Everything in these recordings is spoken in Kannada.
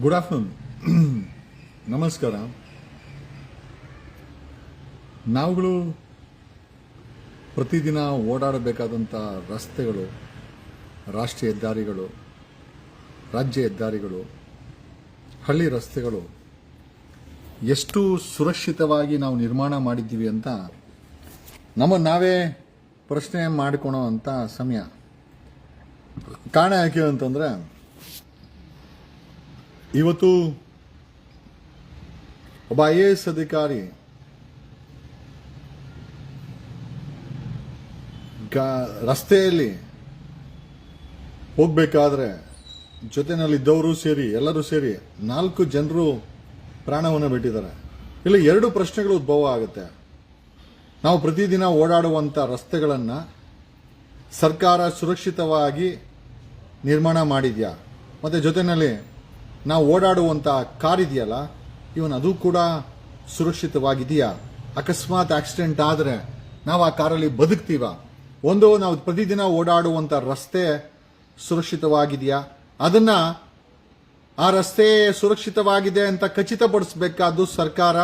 ಗುಡ್ ಆಫ್ಟರ್ನೂನ್ ನಮಸ್ಕಾರ ನಾವುಗಳು ಪ್ರತಿದಿನ ಓಡಾಡಬೇಕಾದಂಥ ರಸ್ತೆಗಳು, ರಾಷ್ಟ್ರೀಯ ಹೆದ್ದಾರಿಗಳು, ರಾಜ್ಯ ಹೆದ್ದಾರಿಗಳು, ಹಳ್ಳಿ ರಸ್ತೆಗಳು ಎಷ್ಟು ಸುರಕ್ಷಿತವಾಗಿ ನಾವು ನಿರ್ಮಾಣ ಮಾಡಿದ್ದೀವಿ ಅಂತ ನಮ್ಮ ನಾವೇ ಪ್ರಶ್ನೆ ಮಾಡಿಕೊಳೋ ಸಮಯ. ಕಾರಣ ಯಾಕೆ ಅಂತಂದರೆ ಇವತ್ತು ಒಬ್ಬ ಐ ಎ ಎಸ್ ಅಧಿಕಾರಿ ರಸ್ತೆಯಲ್ಲಿ ಹೋಗ್ಬೇಕಾದ್ರೆ ಜೊತೆನಲ್ಲಿದ್ದವರು ಸೇರಿ, ಎಲ್ಲರೂ ಸೇರಿ ನಾಲ್ಕು ಜನರು ಪ್ರಾಣವನ್ನು ಬಿಟ್ಟಿದ್ದಾರೆ. ಇಲ್ಲಿ ಎರಡು ಪ್ರಶ್ನೆಗಳು ಉದ್ಭವ ಆಗುತ್ತೆ. ನಾವು ಪ್ರತಿದಿನ ಓಡಾಡುವಂಥ ರಸ್ತೆಗಳನ್ನು ಸರ್ಕಾರ ಸುರಕ್ಷಿತವಾಗಿ ನಿರ್ಮಾಣ ಮಾಡಿದ್ಯಾ? ಮತ್ತೆ ಜೊತೆಯಲ್ಲಿ ನಾವು ಓಡಾಡುವಂಥ ಕಾರ್ ಇದೆಯಲ್ಲ, ಇವನ್ ಅದು ಕೂಡ ಸುರಕ್ಷಿತವಾಗಿದೆಯಾ? ಅಕಸ್ಮಾತ್ ಆಕ್ಸಿಡೆಂಟ್ ಆದರೆ ನಾವು ಆ ಕಾರಲ್ಲಿ ಬದುಕ್ತೀವ? ಒಂದು ನಾವು ಪ್ರತಿದಿನ ಓಡಾಡುವಂಥ ರಸ್ತೆ ಸುರಕ್ಷಿತವಾಗಿದೆಯಾ? ಅದನ್ನ ಆ ರಸ್ತೆ ಸುರಕ್ಷಿತವಾಗಿದೆ ಅಂತ ಖಚಿತಪಡಿಸಬೇಕಾದ್ದು ಸರ್ಕಾರ,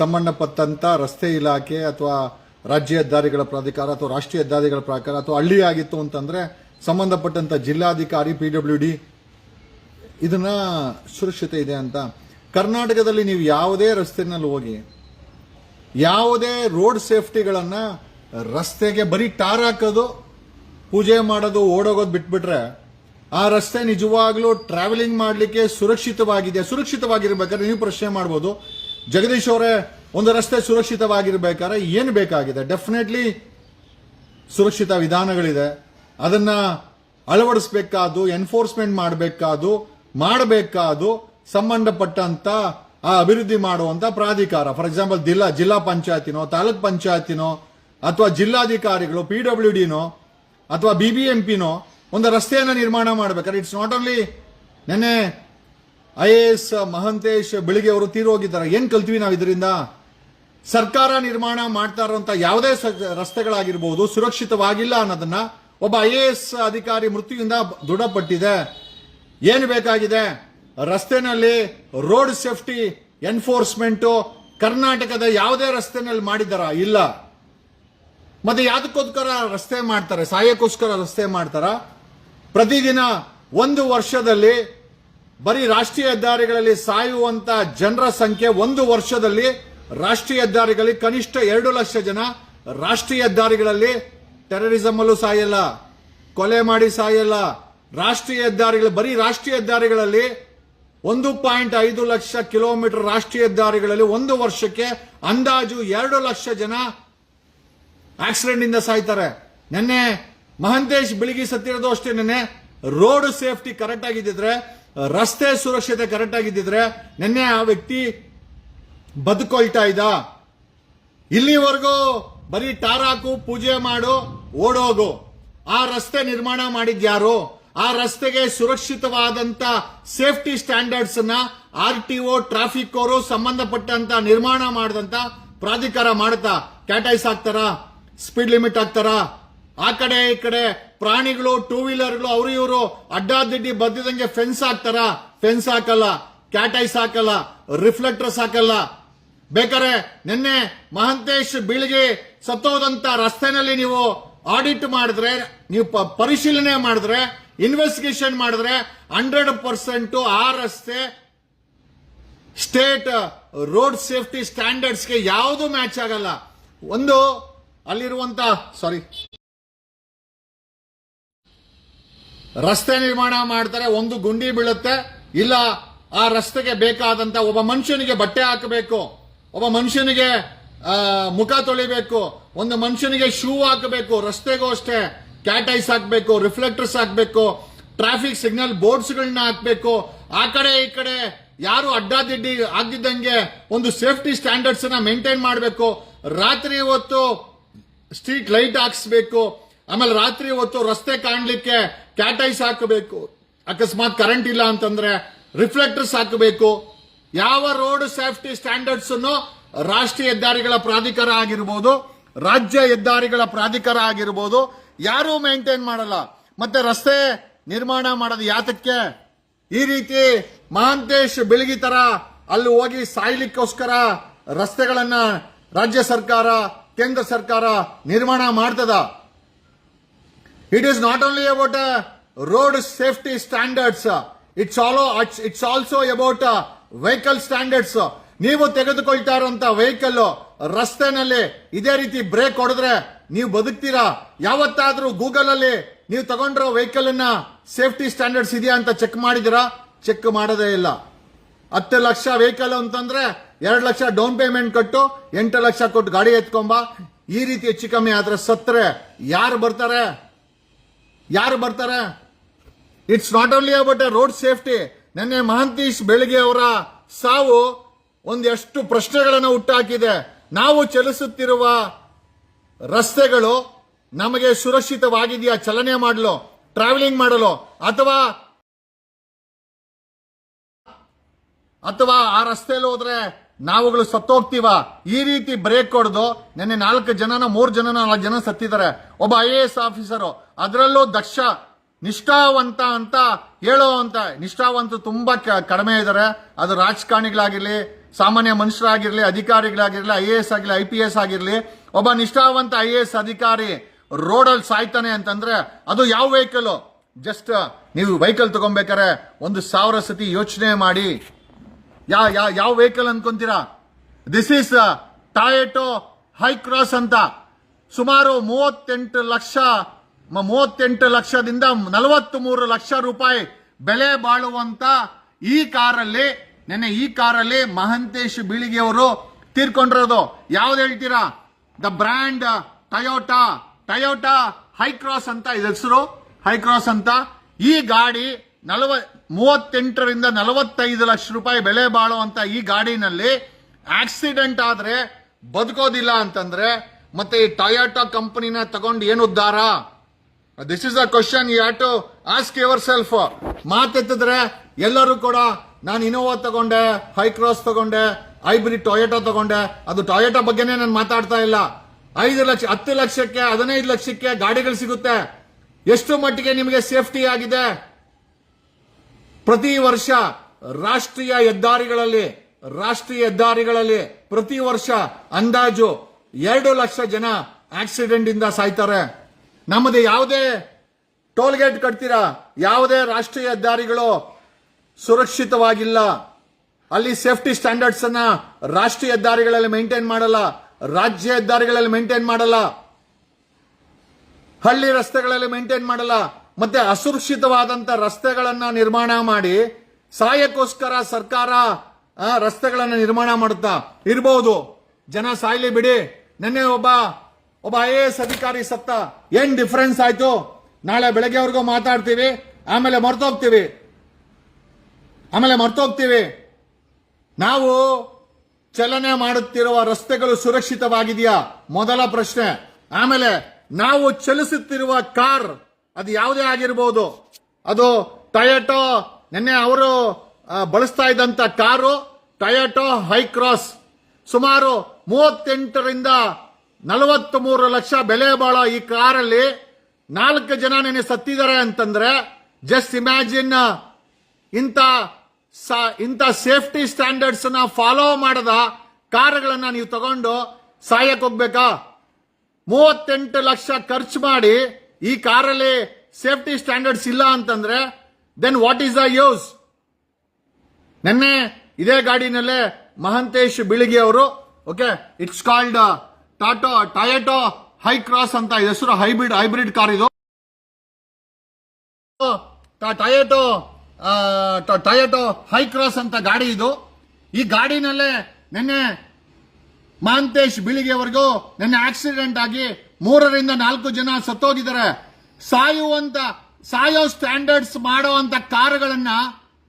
ಸಂಬಂಧಪಟ್ಟಂತ ರಸ್ತೆ ಇಲಾಖೆ ಅಥವಾ ರಾಜ್ಯ ಹೆದ್ದಾರಿಗಳ ಪ್ರಾಧಿಕಾರ ಅಥವಾ ರಾಷ್ಟ್ರೀಯ ಹೆದ್ದಾರಿಗಳ ಪ್ರಾಧಿಕಾರ ಅಥವಾ ಹಳ್ಳಿ ಆಗಿತ್ತು ಅಂತಂದ್ರೆ ಸಂಬಂಧಪಟ್ಟಂತ ಜಿಲ್ಲಾಧಿಕಾರಿ ಪಿ ಡಬ್ಲ್ಯೂ ಡಿ ಇದನ್ನ ಸುರಕ್ಷತೆ ಇದೆ ಅಂತ. ಕರ್ನಾಟಕದಲ್ಲಿ ನೀವು ಯಾವುದೇ ರಸ್ತೆನಲ್ಲಿ ಹೋಗಿ, ಯಾವುದೇ ರೋಡ್ ಸೇಫ್ಟಿಗಳನ್ನ ರಸ್ತೆಗೆ ಬರೀ ಟಾರ್ ಹಾಕೋದು, ಪೂಜೆ ಮಾಡೋದು, ಓಡೋಗೋದು ಬಿಟ್ಬಿಟ್ರೆ, ಆ ರಸ್ತೆ ನಿಜವಾಗ್ಲೂ ಟ್ರಾವೆಲಿಂಗ್ ಮಾಡಲಿಕ್ಕೆ ಸುರಕ್ಷಿತವಾಗಿದೆ. ಸುರಕ್ಷಿತವಾಗಿರ್ಬೇಕಾದ್ರೆ ನೀವು ಪ್ರಶ್ನೆ ಮಾಡ್ಬೋದು, ಜಗದೀಶ್ ಅವರೇ, ಒಂದು ರಸ್ತೆ ಸುರಕ್ಷಿತವಾಗಿರ್ಬೇಕಾದ್ರೆ ಏನು ಬೇಕಾಗಿದೆ? ಡೆಫಿನೆಟ್ಲಿ ಸುರಕ್ಷಿತ ವಿಧಾನಗಳಿದೆ. ಅದನ್ನ ಅಳವಡಿಸ್ಬೇಕಾದ್ದು ಎನ್ಫೋರ್ಸ್ಮೆಂಟ್ ಮಾಡಬೇಕಾದ್ದು ಮಾಡಬೇಕಾದ್ದು ಸಂಬಂಧಪಟ್ಟಂತ ಆ ಅಭಿವೃದ್ಧಿ ಮಾಡುವಂತ ಪ್ರಾಧಿಕಾರ. ಫಾರ್ ಎಕ್ಸಾಂಪಲ್ ಜಿಲ್ಲಾ ಜಿಲ್ಲಾ ಪಂಚಾಯತಿನೋ, ತಾಲೂಕ್ ಪಂಚಾಯತಿನೋ, ಅಥವಾ ಜಿಲ್ಲಾಧಿಕಾರಿಗಳು ಪಿ ಡಬ್ಲ್ಯೂ ಡಿನೋ ಅಥವಾ ಬಿ ಬಿ ಎಂ ಒಂದು ರಸ್ತೆಯನ್ನು ನಿರ್ಮಾಣ ಮಾಡಬೇಕಾದ್ರೆ ಇಟ್ಸ್ ನಾಟ್ ಓನ್ಲಿ ನೆನ್ನೆ I A S Mahantesh Bilagi ಅವರು ತೀರೋಗಿದ್ದಾರೆ ಏನ್ ಕಲ್ತೀವಿ ನಾವು ಇದರಿಂದ? ಸರ್ಕಾರ ನಿರ್ಮಾಣ ಮಾಡ್ತಾ ಇರುವಂತ ಯಾವುದೇ ರಸ್ತೆಗಳಾಗಿರ್ಬೋದು ಸುರಕ್ಷಿತವಾಗಿಲ್ಲ ಅನ್ನೋದನ್ನ ಒಬ್ಬ ಐ ಎ ಎಸ್ ಅಧಿಕಾರಿ ಮೃತ್ಯುವಿಂದ ದೃಢಪಟ್ಟಿದೆ. ಏನು ಬೇಕಾಗಿದೆ? ರಸ್ತೆನಲ್ಲಿ ರೋಡ್ ಸೇಫ್ಟಿ ಎನ್ಫೋರ್ಸ್ಮೆಂಟು ಕರ್ನಾಟಕದ ಯಾವುದೇ ರಸ್ತೆನಲ್ಲಿ ಮಾಡಿದಾರ ಇಲ್ಲ. ಮತ್ತೆ ಯಾವುದಕ್ಕೋಸ್ಕರ ರಸ್ತೆ ಮಾಡ್ತಾರೆ? ಸಹಾಯಕ್ಕೋಸ್ಕರ ರಸ್ತೆ ಮಾಡ್ತಾರ? ಪ್ರತಿದಿನ ಒಂದು ವರ್ಷದಲ್ಲಿ ಬರೀ ರಾಷ್ಟ್ರೀಯ ಹೆದ್ದಾರಿಗಳಲ್ಲಿ ಸಾಯುವಂತ ಜನರ ಸಂಖ್ಯೆ ಒಂದು ವರ್ಷದಲ್ಲಿ ರಾಷ್ಟ್ರೀಯ ಹೆದ್ದಾರಿಗಳಲ್ಲಿ ಕನಿಷ್ಠ ಎರಡು ಲಕ್ಷ ಜನ ರಾಷ್ಟ್ರೀಯ ಹೆದ್ದಾರಿಗಳಲ್ಲಿ ಟೆರರಿಸಮ್ ಅಲ್ಲೂ ಸಾಯಲ್ಲ. ಕೊಲೆ ಮಾಡಿ ಸಾಯಲ್ಲ. ರಾಷ್ಟ್ರೀಯ ಹೆದ್ದಾರಿಗಳು, ಬರೀ ರಾಷ್ಟ್ರೀಯ ಹೆದ್ದಾರಿಗಳಲ್ಲಿ ಒಂದು ಪಾಯಿಂಟ್ ಐದು ಲಕ್ಷ ಕಿಲೋಮೀಟರ್ ರಾಷ್ಟ್ರೀಯ ಹೆದ್ದಾರಿಗಳಲ್ಲಿ ಒಂದು ವರ್ಷಕ್ಕೆ ಅಂದಾಜು ಎರಡು ಲಕ್ಷ ಜನ ಆಕ್ಸಿಡೆಂಟ್ ಇಂದ ಸಾಯ್ತಾರೆ. ನಿನ್ನೆ ಮಹಂತೇಶ್ ಬೆಳಿಗ್ಗೆ ಸತ್ತಿರೋದು ಅಷ್ಟೇ, ನಿನ್ನೆ ರೋಡ್ ಸೇಫ್ಟಿ ಕರೆಕ್ಟ್ ಆಗಿದ್ದಿದ್ರೆ, ರಸ್ತೆ ಸುರಕ್ಷತೆ ಕರೆಕ್ಟ್ ಆಗಿದ್ದಿದ್ರೆ, ನಿನ್ನೆ ಆ ವ್ಯಕ್ತಿ ಬದುಕೊಳ್ತಾ ಇದ್ದ. ಇಲ್ಲಿವರೆಗೂ ಬರೀ ಟಾರ್ ಹಾಕು, ಪೂಜೆ ಮಾಡು, ಓಡೋಗು. ಆ ರಸ್ತೆ ನಿರ್ಮಾಣ ಮಾಡಿದ್ಯಾರು ಆ ರಸ್ತೆಗೆ ಸುರಕ್ಷಿತವಾದಂತ ಸೇಫ್ಟಿ ಸ್ಟ್ಯಾಂಡರ್ಡ್ಸ್ ಅನ್ನ ಆರ್ ಟಿ ಒ ಟ್ರಾಫಿಕ್ ಅವರು ಸಂಬಂಧಪಟ್ಟಂತ ನಿರ್ಮಾಣ ಮಾಡಿದಂತ ಪ್ರಾಧಿಕಾರ ಮಾಡ್ತಾ ಕ್ಯಾಟೈಸ್ ಆಗ್ತಾರ? ಸ್ಪೀಡ್ ಲಿಮಿಟ್ ಆಗ್ತಾರ? ಆ ಕಡೆ ಈ ಕಡೆ ಪ್ರಾಣಿಗಳು ಟೂ ವೀಲರ್ಗಳು ಅವರು ಇವರು ಅಡ್ಡಾದಿಡ್ಡಿ ಬದ್ದಿದಂಗೆ ಫೆನ್ಸ್ ಹಾಕ್ತಾರ? ಫೆನ್ಸ್ ಹಾಕಲ್ಲ ಕ್ಯಾಟೈಸ್ ಹಾಕಲ್ಲ ರಿಫ್ಲೆಕ್ಟರ್ಸ್ ಹಾಕಲ್ಲ. ಬೇಕಾರೆ ನಿನ್ನೆ ಮಹಂತೇಶ್ ಬೀಳಿಗೆ ಸತ್ತೋದಂತ ರಸ್ತೆನಲ್ಲಿ ನೀವು ಆಡಿಟ್ ಮಾಡಿದ್ರೆ, ನೀವು ಪರಿಶೀಲನೆ ಮಾಡಿದ್ರೆ ಇನ್ವೆಸ್ಟಿಗೇಷನ್ ಮಾಡಿದ್ರೆ ಹಂಡ್ರೆಡ್ ಪರ್ಸೆಂಟ್ ಆ ರಸ್ತೆ ಸ್ಟೇಟ್ ರೋಡ್ ಸೇಫ್ಟಿ ಸ್ಟ್ಯಾಂಡರ್ಡ್ಸ್ಗೆ ಯಾವುದು ಮ್ಯಾಚ್ ಆಗಲ್ಲ. ಒಂದು, ಅಲ್ಲಿರುವಂತ ಸಾರಿ ರಸ್ತೆ ನಿರ್ಮಾಣ ಮಾಡ್ತಾರೆ, ಒಂದು ಗುಂಡಿ ಬೀಳುತ್ತೆ. ಇಲ್ಲ, ಆ ರಸ್ತೆಗೆ ಬೇಕಾದಂತ ಒಬ್ಬ ಮನುಷ್ಯನಿಗೆ ಬಟ್ಟೆ ಹಾಕಬೇಕು. ಒಬ್ಬ ಮನುಷ್ಯನಿಗೆ ಮುಖ ತೊಳಿಬೇಕು. ಒಂದು ಮನುಷ್ಯನಿಗೆ ಶೂ ಹಾಕಬೇಕು, ರಸ್ತೆಗೂ ಅಷ್ಟೇ. ಕ್ಯಾಟೈಸ್ ಹಾಕಬೇಕು ರಿಫ್ಲೆಕ್ಟರ್ಸ್ ಹಾಕಬೇಕು ಟ್ರಾಫಿಕ್ ಸಿಗ್ನಲ್ ಬೋರ್ಡ್ಸ್ ಗಳನ್ನ ಹಾಕಬೇಕು. ಆ ಕಡೆ, ಈ ಕಡೆ ಯಾರು ಅಡ್ಡಾದಿಡ್ಡಿ ಆಗಿದ್ದಂಗೆ ಒಂದು ಸೇಫ್ಟಿ ಸ್ಟ್ಯಾಂಡರ್ಡ್ಸ್ನ ಮೇಂಟೈನ್ ಮಾಡಬೇಕು. ರಾತ್ರಿ ಹೊತ್ತು ಸ್ಟ್ರೀಟ್ ಲೈಟ್ ಹಾಕ್ಸ್ಬೇಕು. ಆಮೇಲೆ ರಾತ್ರಿ ಹೊತ್ತು ರಸ್ತೆ ಕಾಣ್ಲಿಕ್ಕೆ ಕ್ಯಾಟೈಸ್ ಹಾಕಬೇಕು. ಅಕಸ್ಮಾತ್ ಕರೆಂಟ್ ಇಲ್ಲ ಅಂತಂದ್ರೆ ರಿಫ್ಲೆಕ್ಟರ್ಸ್ ಹಾಕಬೇಕು. ಯಾವ ರೋಡ್ ಸೇಫ್ಟಿ ಸ್ಟ್ಯಾಂಡರ್ಡ್ಸ್ ರಾಷ್ಟ್ರೀಯ ಹೆದ್ದಾರಿಗಳ ಪ್ರಾಧಿಕಾರ ಆಗಿರ್ಬೋದು, ರಾಜ್ಯ ಹೆದ್ದಾರಿಗಳ ಪ್ರಾಧಿಕಾರ ಆಗಿರ್ಬೋದು ಯಾರೂ ಮೇಂಟೈನ್ ಮಾಡಲ್ಲ. ಮತ್ತೆ ರಸ್ತೆ ನಿರ್ಮಾಣ ಮಾಡೋದು ಯಾತಕ್ಕೆ? ಈ ರೀತಿ ಮಹಾಂತೇಶ್ ಬೆಳಗಿ ತರ ಅಲ್ಲಿ ಹೋಗಿ ಸಾಯ್ಲಿಕ್ಕೋಸ್ಕರ ರಸ್ತೆಗಳನ್ನ ರಾಜ್ಯ ಸರ್ಕಾರ, ಕೇಂದ್ರ ಸರ್ಕಾರ ನಿರ್ಮಾಣ ಮಾಡ್ತದ. It is not only about road safety standards it's also it's also about vehicle standards ನೀವು ತೆಗೆದುಕೊಳ್ತಾ ಇರುವಂತ ವೆಹಿಕಲ್ ರಸ್ತೆನಲ್ಲಿ ಇದೇ ರೀತಿ ಬ್ರೇಕ್ ಹೊಡೆದ್ರೆ ನೀವು ಬದುಕ್ತೀರಾ? ಯಾವತ್ತಾದ್ರೂ ಗೂಗಲ್ ಅಲ್ಲಿ ನೀವು ತಗೊಂಡಿರೋ ವೆಹಿಕಲ್ ಅನ್ನ ಸೇಫ್ಟಿ ಸ್ಟ್ಯಾಂಡರ್ಡ್ಸ್ ಇದೆಯಾ ಅಂತ ಚೆಕ್ ಮಾಡಿದಿರಾ ಚೆಕ್ ಮಾಡೋದೇ ಇಲ್ಲ. ಹತ್ತು ಲಕ್ಷ ವೆಹಿಕಲ್ ಅಂತಂದ್ರೆ ಎರಡು ಲಕ್ಷ ಡೌನ್ ಪೇಮೆಂಟ್ ಕಟ್ಟು, ಎಂಟು ಲಕ್ಷ ಕೊಟ್ಟು ಗಾಡಿ ಎತ್ಕೊಂಬ. ಈ ರೀತಿ ಹೆಚ್ಚು ಕಮ್ಮಿ ಆದ್ರೆ ಸತ್ತರೆ ಯಾರು ಬರ್ತಾರೆ? ಯಾರು ಬರ್ತಾರೆ? It's not only about road safety ನಿನ್ನೆ ಮಹಾಂತೀಶ್ ಬೆಳಗ್ಗೆ ಅವರ ಸಾವು ಒಂದೆಷ್ಟು ಪ್ರಶ್ನೆಗಳನ್ನು ಹುಟ್ಟಾಕಿದೆ. ನಾವು ಚಲಿಸುತ್ತಿರುವ ರಸ್ತೆಗಳು ನಮಗೆ ಸುರಕ್ಷಿತವಾಗಿದೆಯಾ? ಚಲನೆ ಮಾಡಲು ಟ್ರಾವೆಲಿಂಗ್ ಮಾಡಲು, ಅಥವಾ ಅಥವಾ ಆ ರಸ್ತೆಯಲ್ಲಿ ಹೋದ್ರೆ ನಾವುಗಳು ಸತ್ತೋಗ್ತೀವ? ಈ ರೀತಿ ಬ್ರೇಕ್ ಹೊಡೆದು ನೆನ್ನೆ ನಾಲ್ಕು ಜನನ, ಮೂರು ಜನನ, ನಾಲ್ಕು ಜನ ಸತ್ತಿದ್ದಾರೆ. ಒಬ್ಬ ಐ ಎ ಎಸ್ ಆಫೀಸರು ಅದರಲ್ಲೂ ದಕ್ಷ, ನಿಷ್ಠಾವಂತ ಅಂತ ಹೇಳೋ ಅಂತ ನಿಷ್ಠಾವಂತ ತುಂಬಾ ಕಡಿಮೆ ಇದ್ದಾರೆ. ಅದು ರಾಜಕಾರಣಿಗಳಾಗಿರ್ಲಿ ಸಾಮಾನ್ಯ ಮನುಷ್ಯರಾಗಿರಲಿ, ಅಧಿಕಾರಿಗಳಾಗಿರಲಿ ಐ ಎ ಎಸ್ ಆಗಿರಲಿ ಐ ಪಿ ಎಸ್ ಆಗಿರಲಿ, ಒಬ್ಬ ನಿಷ್ಠಾವಂತ ಐ ಎ ಎಸ್ ಅಧಿಕಾರಿ ರೋಡಲ್ಲಿ ಸಾಯ್ತಾನೆ ಅಂತಂದ್ರೆ ಅದು ಯಾವ ವೆಹಿಕಲ್ ಜಸ್ಟ್ ನೀವು ವೆಹಿಕಲ್ ತಗೊಬೇಕಾರೆ ಒಂದು ಸಾವಿರ ಸತಿ ಯೋಚನೆ ಮಾಡಿ. ಯಾ ಯಾ, ಯಾವ ವೆಹಿಕಲ್ ಅನ್ಕೊಂತೀರಾ? This is Toyota Hycross ಅಂತ. ಸುಮಾರು ಮೂವತ್ತೆಂಟು ಲಕ್ಷ, ಮೂವತ್ತೆಂಟು ಲಕ್ಷದಿಂದ ನಲವತ್ತ್ ಮೂರು ಲಕ್ಷ ರೂಪಾಯಿ ಬೆಲೆ ಬಾಳುವಂತ ಈ ಕಾರಲ್ಲಿ ನೆನ್ನೆ ಈ ಕಾರಲ್ಲಿ ಮಹಂತೇಶ್ ಬೀಳಿಗೆ ಅವರು ತೀರ್ಕೊಂಡಿರೋದು. ಯಾವ್ದು ಹೇಳ್ತೀರಾ? The brand Toyota Toyota Hycross ಅಂತ ಇದ ಹೆಸರು. ಹೈಕ್ರಾಸ್ ಅಂತ. ಈ ಗಾಡಿ ನಲವ, ಮೂವತ್ತೆಂಟರಿಂದ ನಲವತ್ತೈದು ಲಕ್ಷ ರೂಪಾಯಿ ಬೆಲೆ ಬಾಳುವಂತ ಈ ಗಾಡಿನಲ್ಲಿ ಆಕ್ಸಿಡೆಂಟ್ ಆದ್ರೆ ಬದುಕೋದಿಲ್ಲ ಅಂತಂದ್ರೆ ಮತ್ತೆ ಈ ಟೊಯಾಟೋ ಕಂಪನಿನ ತಗೊಂಡು ಏನು ಉದ್ದಾರ? This is a question you have to ask yourself ಮಾತೆತ್ತಿದ್ರೆ ಎಲ್ಲರೂ ಕೂಡ ನಾನು ಇನೋವಾ ತಗೊಂಡೆ ಹೈ ಕ್ರಾಸ್ ತಗೊಂಡೆ ಹೈಬ್ರಿಡ್ ಟೊಯೋಟೋ ತಗೊಂಡೆ. ಅದು ಟೊಯೋಟೋ ಬಗ್ಗೆನೇ ನಾನು ಮಾತಾಡ್ತಾ ಇಲ್ಲ. ಐದು ಲಕ್ಷ, ಹತ್ತು ಲಕ್ಷಕ್ಕೆ, ಹದಿನೈದು ಲಕ್ಷಕ್ಕೆ ಗಾಡಿಗಳು ಸಿಗುತ್ತೆ. ಎಷ್ಟು ಮಟ್ಟಿಗೆ ನಿಮಗೆ ಸೇಫ್ಟಿ ಆಗಿದೆ? ಪ್ರತಿ ವರ್ಷ ರಾಷ್ಟ್ರೀಯ ಹೆದ್ದಾರಿಗಳಲ್ಲಿ ರಾಷ್ಟ್ರೀಯ ಹೆದ್ದಾರಿಗಳಲ್ಲಿ ಪ್ರತಿ ವರ್ಷ ಅಂದಾಜು ಎರಡು ಲಕ್ಷ ಜನ ಆಕ್ಸಿಡೆಂಟ್ ಇಂದ ಸಾಯ್ತಾರೆ. ನಮ್ಮದು ಯಾವುದೇ ಟೋಲ್ ಗೇಟ್ ಕಟ್ತೀರಾ? ಯಾವುದೇ ರಾಷ್ಟ್ರೀಯ ಹೆದ್ದಾರಿಗಳು ಸುರಕ್ಷಿತವಾಗಿಲ್ಲ. ಅಲ್ಲಿ ಸೇಫ್ಟಿ ಸ್ಟ್ಯಾಂಡರ್ಡ್ಸ್ ಅನ್ನ ರಾಷ್ಟ್ರೀಯ ಹೆದ್ದಾರಿಗಳಲ್ಲಿ ಮೇಂಟೈನ್ ಮಾಡಲ್ಲ, ರಾಜ್ಯ ಹೆದ್ದಾರಿಗಳಲ್ಲಿ ಮೇಂಟೈನ್ ಮಾಡಲ್ಲ. ಹಳ್ಳಿ ರಸ್ತೆಗಳಲ್ಲಿ ಮೇಂಟೈನ್ ಮಾಡಲ್ಲ. ಮತ್ತೆ ಅಸುರಕ್ಷಿತವಾದಂತ ರಸ್ತೆಗಳನ್ನ ನಿರ್ಮಾಣ ಮಾಡಿ ಸಹಾಯಕ್ಕೋಸ್ಕರ ಸರ್ಕಾರ ರಸ್ತೆಗಳನ್ನು ನಿರ್ಮಾಣ ಮಾಡುತ್ತಾ ಇರಬಹುದು ಜನ ಸಾಯ್ಲಿ ಬಿಡಿ. ನಿನ್ನೆ ಒಬ್ಬ ಒಬ್ಬ ಐ ಎಸ್ ಅಧಿಕಾರಿ ಸತ್ತ. ಏನ್ ಡಿಫರೆನ್ಸ್ ಆಯ್ತು? ನಾಳೆ ಬೆಳಗ್ಗೆವರೆಗೂ ಮಾತಾಡ್ತೀವಿ, ಆಮೇಲೆ ಮರ್ತೋಗ್ತೀವಿ ಆಮೇಲೆ ಮರ್ತೋಗ್ತೀವಿ. ನಾವು ಚಲನೆ ಮಾಡುತ್ತಿರುವ ರಸ್ತೆಗಳು ಸುರಕ್ಷಿತವಾಗಿದೆಯಾ? ಮೊದಲ ಪ್ರಶ್ನೆ. ಆಮೇಲೆ ನಾವು ಚಲಿಸುತ್ತಿರುವ ಕಾರ್, ಅದು ಯಾವುದೇ ಆಗಿರಬಹುದು ಅದು ಟೊಯೋಟೋ ನಿನ್ನೆ ಅವರು ಬಳಸ್ತಾ ಇದ್ದಂತ ಕಾರು ಟಯಟೋ ಹೈ ಕ್ರಾಸ್ ಸುಮಾರು ಮೂವತ್ತೆಂಟರಿಂದ ನಲವತ್ತ್ ಮೂರು ಲಕ್ಷ ಬೆಲೆ ಬಾಳೋ ಈ ಕಾರಲ್ಲಿ ನಾಲ್ಕು ಜನ ನೆನೆ ಸತ್ತಿದ್ದಾರೆ ಅಂತಂದ್ರೆ ಜಸ್ಟ್ ಇಮ್ಯಾಜಿನ್ ಇಂಥ ಇಂಥ ಸೇಫ್ಟಿ ಸ್ಟ್ಯಾಂಡರ್ಡ್ಸ್ ಫಾಲೋ ಮಾಡದ ಕಾರುಗಳನ್ನ ನೀವು ತಗೊಂಡು ಸಾಯಕ್ಕೆ ಹೋಗ್ಬೇಕಾ? ಮೂವತ್ತೆಂಟು ಲಕ್ಷ ಖರ್ಚು ಮಾಡಿ ಈ ಕಾರಲ್ಲಿ ಸೇಫ್ಟಿ ಸ್ಟ್ಯಾಂಡರ್ಡ್ಸ್ ಇಲ್ಲ ಅಂತಂದ್ರೆ then what is the use ನಿನ್ನೆ ಇದೇ ಗಾಡಿನಲ್ಲೇ ಮಹಂತೇಶ್ ಬಿಳಿಗಿ ಅವರು okay it's called ಟಾಟೋ Toyota Hycross ಅಂತ, ಹೆಸರು ಹೈಬ್ರಿಡ್ ಹೈಬ್ರಿಡ್ ಕಾರ್ ಇದು. ಟಯಟೋ ಟೊಯೋಟೋ ಹೈ ಕ್ರಾಸ್ ಅಂತ ಗಾಡಿ ಇದು. ಈ ಗಾಡಿನಲ್ಲೇ ನಿನ್ನೆ ಮಾಂತೇಶ್ ಬಿಳಿಗೆವರೆಗೂ ನಿನ್ನೆ ಆಕ್ಸಿಡೆಂಟ್ ಆಗಿ ಮೂರರಿಂದ ನಾಲ್ಕು ಜನ ಸತ್ತೋಗಿದ್ದಾರೆ. ಸಾಯುವಂತ, ಸಾಯೋ ಸ್ಟ್ಯಾಂಡರ್ಡ್ಸ್ ಮಾಡುವಂತ ಕಾರುಗಳನ್ನ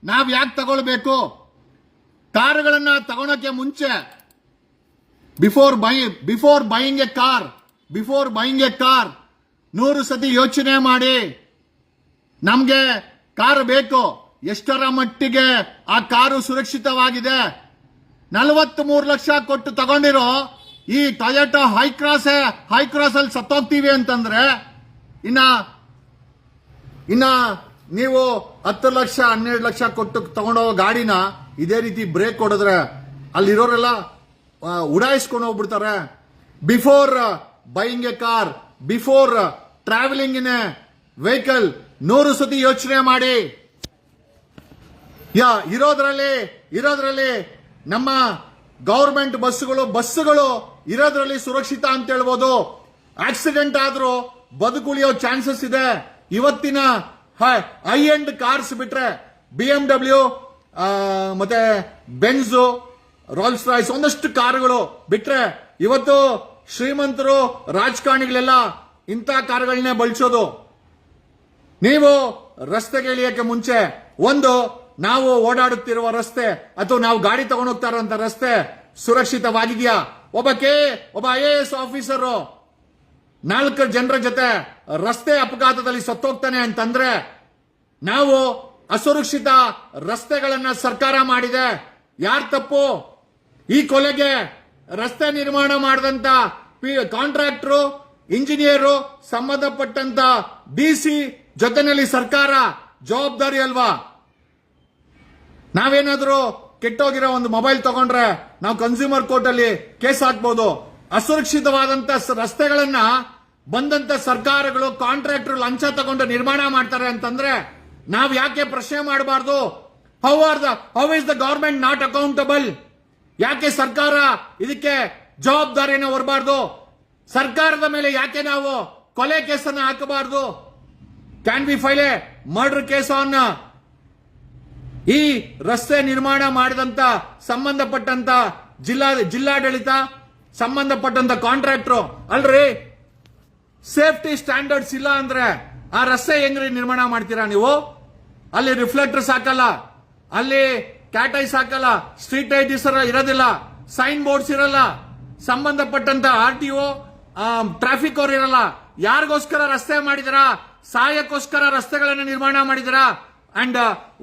ನಾವ್ ಯಾಕೆ ತಗೊಳ್ಬೇಕು? ಕಾರುಗಳನ್ನ ತಗೊಳಕ್ಕೆ ಮುಂಚೆ before buy before buying a car before buying a car ನೂರು ಸತಿ ಯೋಚನೆ ಮಾಡಿ. ನಮ್ಗೆ ಕಾರ್ ಬೇಕು. ಎಷ್ಟರ ಮಟ್ಟಿಗೆ ಆ ಕಾರು ಸುರಕ್ಷಿತವಾಗಿದೆ? ನಲವತ್ತ್ ಮೂರು ಲಕ್ಷ ಕೊಟ್ಟು ತಗೊಂಡಿರೋ ಈ ಟಯೋಟಾ ಹೈಕ್ರಾಸ್ ಹೈಕ್ರಾಸ್ ಅಲ್ಲಿ ಸತ್ತೋಗ್ತೀವಿ ಅಂತಂದ್ರೆ, ಇನ್ನ ಇನ್ನ ನೀವು ಹತ್ತು ಲಕ್ಷ, ಹನ್ನೆರಡು ಲಕ್ಷ ಕೊಟ್ಟು ತಗೊಂಡೋಗೋ ಗಾಡಿನ ಇದೇ ರೀತಿ ಬ್ರೇಕ್ ಕೊಡಿದ್ರೆ ಅಲ್ಲಿರೋರೆಲ್ಲ ಉಡಾಯಿಸ್ಕೊಂಡು ಹೋಗ್ಬಿಡ್ತಾರೆ. Before buying a car before travelling in a vehicle ನೂರು ಸತಿ ಯೋಚನೆ ಮಾಡಿ. ಯಾ, ಇರೋದ್ರಲ್ಲಿ ಇರೋದ್ರಲ್ಲಿ ನಮ್ಮ ಗೌರ್ಮೆಂಟ್ ಬಸ್ಸುಗಳು ಬಸ್ಸುಗಳು ಇರೋದ್ರಲ್ಲಿ ಸುರಕ್ಷಿತ ಅಂತ ಹೇಳ್ಬೋದು. ಆಕ್ಸಿಡೆಂಟ್ ಆದ್ರೂ ಬದುಕುಳಿಯೋ ಚಾನ್ಸಸ್ ಇದೆ. ಇವತ್ತಿನ ಹೈ ಎಂಡ್ ಕಾರ್ಸ್ ಬಿಟ್ರೆ ಬಿ ಎಂ ಡಬ್ಲ್ಯೂ ಮತ್ತೆ ಬೆನ್ಸು ರೋಲ್ಸ್ ರಾಯ್ಸ್ ಒಂದಷ್ಟು ಕಾರುಗಳು ಬಿಟ್ರೆ ಇವತ್ತು ಶ್ರೀಮಂತರು, ರಾಜಕಾರಣಿಗಳೆಲ್ಲ ಇಂಥ ಕಾರುಗಳನ್ನೇ ಬಳಸೋದು. ನೀವು ರಸ್ತೆಗೆ ಇಳಿಯಕ್ಕೆ ಮುಂಚೆ ಒಂದು ನಾವು ಓಡಾಡುತ್ತಿರುವ ರಸ್ತೆ ಅಥವಾ ನಾವು ಗಾಡಿ ತಗೊಂಡು ಹೋಗ್ತಾ ಇರುವಂತ ರಸ್ತೆ ಸುರಕ್ಷಿತವಾಗಿದೆಯಾ? ಒಬ್ಬ ಕೆ, ಒಬ್ಬ ಐ ಎ ಎಸ್ ಆಫೀಸರು ನಾಲ್ಕು ಜನರ ಜೊತೆ ರಸ್ತೆ ಅಪಘಾತದಲ್ಲಿ ಸತ್ತೋಗ್ತಾನೆ ಅಂತಂದ್ರೆ ನಾವು ಅಸುರಕ್ಷಿತ ರಸ್ತೆಗಳನ್ನ ಸರ್ಕಾರ ಮಾಡಿದೆ. ಯಾರ್ ತಪ್ಪು? ಈ ಕೊಲೆಗೆ ರಸ್ತೆ ನಿರ್ಮಾಣ ಮಾಡಿದಂತ ಕಾಂಟ್ರಾಕ್ಟ್ರು, ಇಂಜಿನಿಯರು, ಸಂಬಂಧಪಟ್ಟಂತ ಡಿಸಿ ಜೊತೆನಲ್ಲಿ ಸರ್ಕಾರ ಜವಾಬ್ದಾರಿ ಅಲ್ವಾ? ನಾವೇನಾದ್ರೂ ಕೆಟ್ಟೋಗಿರೋ ಒಂದು ಮೊಬೈಲ್ ತಗೊಂಡ್ರೆ ನಾವು ಕನ್ಸ್ಯೂಮರ್ ಕೋರ್ಟ್ ಅಲ್ಲಿ ಕೇಸ್ ಹಾಕ್ಬೋದು. ಅಸುರಕ್ಷಿತವಾದಂತ ರಸ್ತೆಗಳನ್ನ ಬಂದಂತ ಸರ್ಕಾರಗಳು ಕಾಂಟ್ರಾಕ್ಟರ್ ಲಂಚ ತಗೊಂಡು ನಿರ್ಮಾಣ ಮಾಡ್ತಾರೆ ಅಂತಂದ್ರೆ ನಾವ್ ಯಾಕೆ ಪ್ರಶ್ನೆ ಮಾಡಬಾರ್ದು? How are the how is the government not accountable ಯಾಕೆ ಸರ್ಕಾರ ಇದಕ್ಕೆ ಜವಾಬ್ದಾರಿಯನ್ನು ಹೊರಬಾರ್ದು ಸರ್ಕಾರದ ಮೇಲೆ ಯಾಕೆ ನಾವು ಕೊಲೆ ಕೇಸನ್ನ ಹಾಕಬಾರ್ದು? Can be file a murder case on ಈ ರಸ್ತೆ ನಿರ್ಮಾಣ ಮಾಡಿದಂತ ಸಂಬಂಧಪಟ್ಟಂತ ಜಿಲ್ಲಾ ಜಿಲ್ಲಾಡಳಿತ, ಸಂಬಂಧಪಟ್ಟಂತ ಕಾಂಟ್ರಾಕ್ಟರ್ ಅಲ್ರಿ ಸೇಫ್ಟಿ ಸ್ಟ್ಯಾಂಡರ್ಡ್ಸ್ ಇಲ್ಲ ಅಂದ್ರೆ ಆ ರಸ್ತೆ ಹೆಂಗ್ರಿ ನಿರ್ಮಾಣ ಮಾಡ್ತೀರಾ ನೀವು? ಅಲ್ಲಿ ರಿಫ್ಲೆಕ್ಟರ್ಸ್ ಹಾಕಲ್ಲ ಅಲ್ಲಿ ಕ್ಯಾಟೈಸ್ ಹಾಕಲ್ಲ ಸ್ಟ್ರೀಟ್ ಲೈಟ್ ಇರೋದಿಲ್ಲ ಸೈನ್ ಬೋರ್ಡ್ಸ್ ಇರಲ್ಲ, ಸಂಬಂಧಪಟ್ಟಂತ ಆರ್ ಟಿ ಒ ಟ್ರಾಫಿಕ್ ಅವ್ರು ಇರಲ್ಲ. ಯಾರಿಗೋಸ್ಕರ ರಸ್ತೆ ಮಾಡಿದಿರಾ? ಸಹಾಯಕ್ಕೋಸ್ಕರ ರಸ್ತೆಗಳನ್ನು ನಿರ್ಮಾಣ ಮಾಡಿದಿರಾ? ಅಂಡ್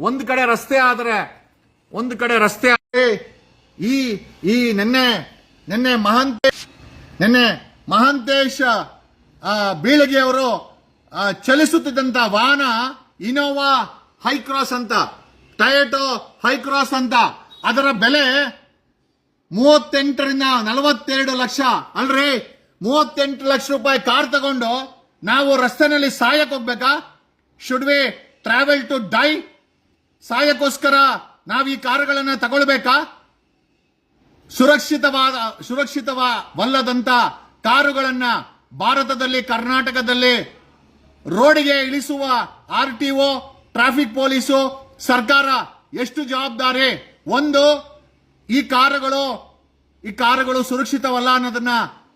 ಒಂದು ಕಡೆ ರಸ್ತೆ ಆದರೆ, ಒಂದು ಕಡೆ ರಸ್ತೆ ಆದರೆ, ಈ ಈ ನಿನ್ನೆ ನಿನ್ನೆ ಮಹಾಂತೇಶ್ ನಿನ್ನೆ ಮಹಾಂತೇಶ್ ಬೀಳಗಿ ಅವರು ಚಲಿಸುತ್ತಿದ್ದಂತ ವಾಹನ ಇನೋವಾ ಹೈಕ್ರಾಸ್ ಅಂತ ಟಯೋಟೋ ಹೈಕ್ರಾಸ್ ಅಂತ, ಅದರ ಬೆಲೆ ಮೂವತ್ತೆಂಟರಿಂದ ನಲವತ್ತೆರಡು ಲಕ್ಷ ಅಲ್ರಿ? ಮೂವತ್ತೆಂಟು ಲಕ್ಷ ರೂಪಾಯಿ ಕಾರ್ ತಗೊಂಡು ನಾವು ರಸ್ತೆನಲ್ಲಿ ಸಾಯಕ್ ಹೋಗ್ಬೇಕಾ? Should we travel to die ಸಾಯಕ್ಕೋಸ್ಕರ ನಾವು ಈ ಕಾರುಗಳನ್ನು ತಗೊಳ್ಬೇಕಾ? ಸುರಕ್ಷಿತವಾದ, ಸುರಕ್ಷಿತವಲ್ಲದಂತ ಕಾರುಗಳನ್ನ ಭಾರತದಲ್ಲಿ, ಕರ್ನಾಟಕದಲ್ಲಿ ರೋಡಿಗೆ ಇಳಿಸುವ R T O, traffic police, ಸರ್ಕಾರ ಎಷ್ಟು ಜವಾಬ್ದಾರಿ? ಒಂದು, ಈ ಕಾರುಗಳು ಈ ಕಾರುಗಳು ಸುರಕ್ಷಿತವಲ್ಲ ಅನ್ನೋದನ್ನ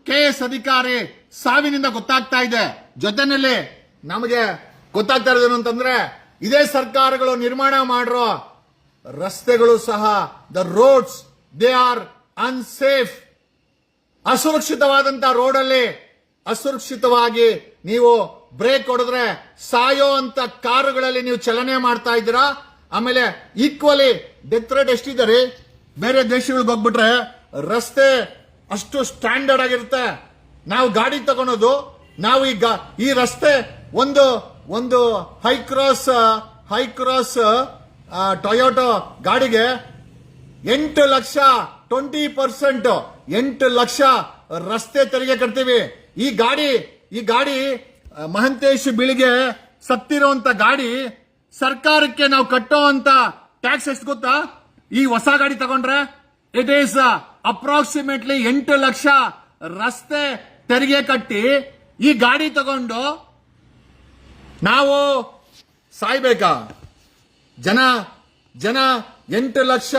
ಕೆ ಎಸ್ ಅಧಿಕಾರಿ ಸಾವಿನಿಂದ ಗೊತ್ತಾಗ್ತಾ ಇದೆ. ಜೊತೆನಲ್ಲಿ ನಮಗೆ ಗೊತ್ತಾಗ್ತಾ ಇರೋದೇನು ಅಂತಂದ್ರೆ, ಇದೇ ಸರ್ಕಾರಗಳು ನಿರ್ಮಾಣ ಮಾಡಿರೋ ರಸ್ತೆಗಳು ಸಹ the roads they are unsafe ಅಸುರಕ್ಷಿತವಾದಂತ ರೋಡಲ್ಲಿ ಅಸುರಕ್ಷಿತವಾಗಿ ನೀವು ಬ್ರೇಕ್ ಹೊಡೆದ್ರೆ ಸಾಯೋ ಅಂತ ಕಾರುಗಳಲ್ಲಿ ನೀವು ಚಲನೆ ಮಾಡ್ತಾ ಇದ್ದೀರಾ? ಆಮೇಲೆ ಈಕ್ವಲಿ ಡೆತ್ ರೇಟ್ ಎಷ್ಟಿದ್ದಾರೆ ಬೇರೆ ದೇಶಗಳಿಗೆ ಹೋಗ್ಬಿಟ್ರೆ ರಸ್ತೆ ಅಷ್ಟು ಸ್ಟ್ಯಾಂಡರ್ಡ್ ಆಗಿರುತ್ತೆ. ನಾವು ಗಾಡಿ ತಗೊಳೋದು, ನಾವು ಈಗ ಈ ರಸ್ತೆ ಒಂದು ಒಂದು high cross high cross Toyota ಗಾಡಿಗೆ ಎಂಟು ಲಕ್ಷ ಟ್ವೆಂಟಿ ಪರ್ಸೆಂಟ್ ಎಂಟು ಲಕ್ಷ ರಸ್ತೆ ತೆರಿಗೆ ಕಟ್ತೀವಿ. ಈ ಗಾಡಿ ಈ ಗಾಡಿ ಮಹಂತೇಶ್ ಬೀಳಿಗೆ ಸತ್ತಿರುವಂತ ಗಾಡಿ ಸರ್ಕಾರಕ್ಕೆ ನಾವು ಕಟ್ಟೋ ಅಂತ ಟ್ಯಾಕ್ಸ್ ಎಷ್ಟು ಗೊತ್ತಾ? ಈ ಹೊಸ ಗಾಡಿ ತಗೊಂಡ್ರೆ ಇಟ್ ಈಸ್ ಅಪ್ರಾಕ್ಸಿಮೇಟ್ಲಿ ಎಂಟು ಲಕ್ಷ ರಸ್ತೆ ತೆರಿಗೆ ಕಟ್ಟಿ ಈ ಗಾಡಿ ತಗೊಂಡು ನಾವು ಸಾಯ್ಬೇಕಾ? ಜನ ಜನ ಎಂಟು ಲಕ್ಷ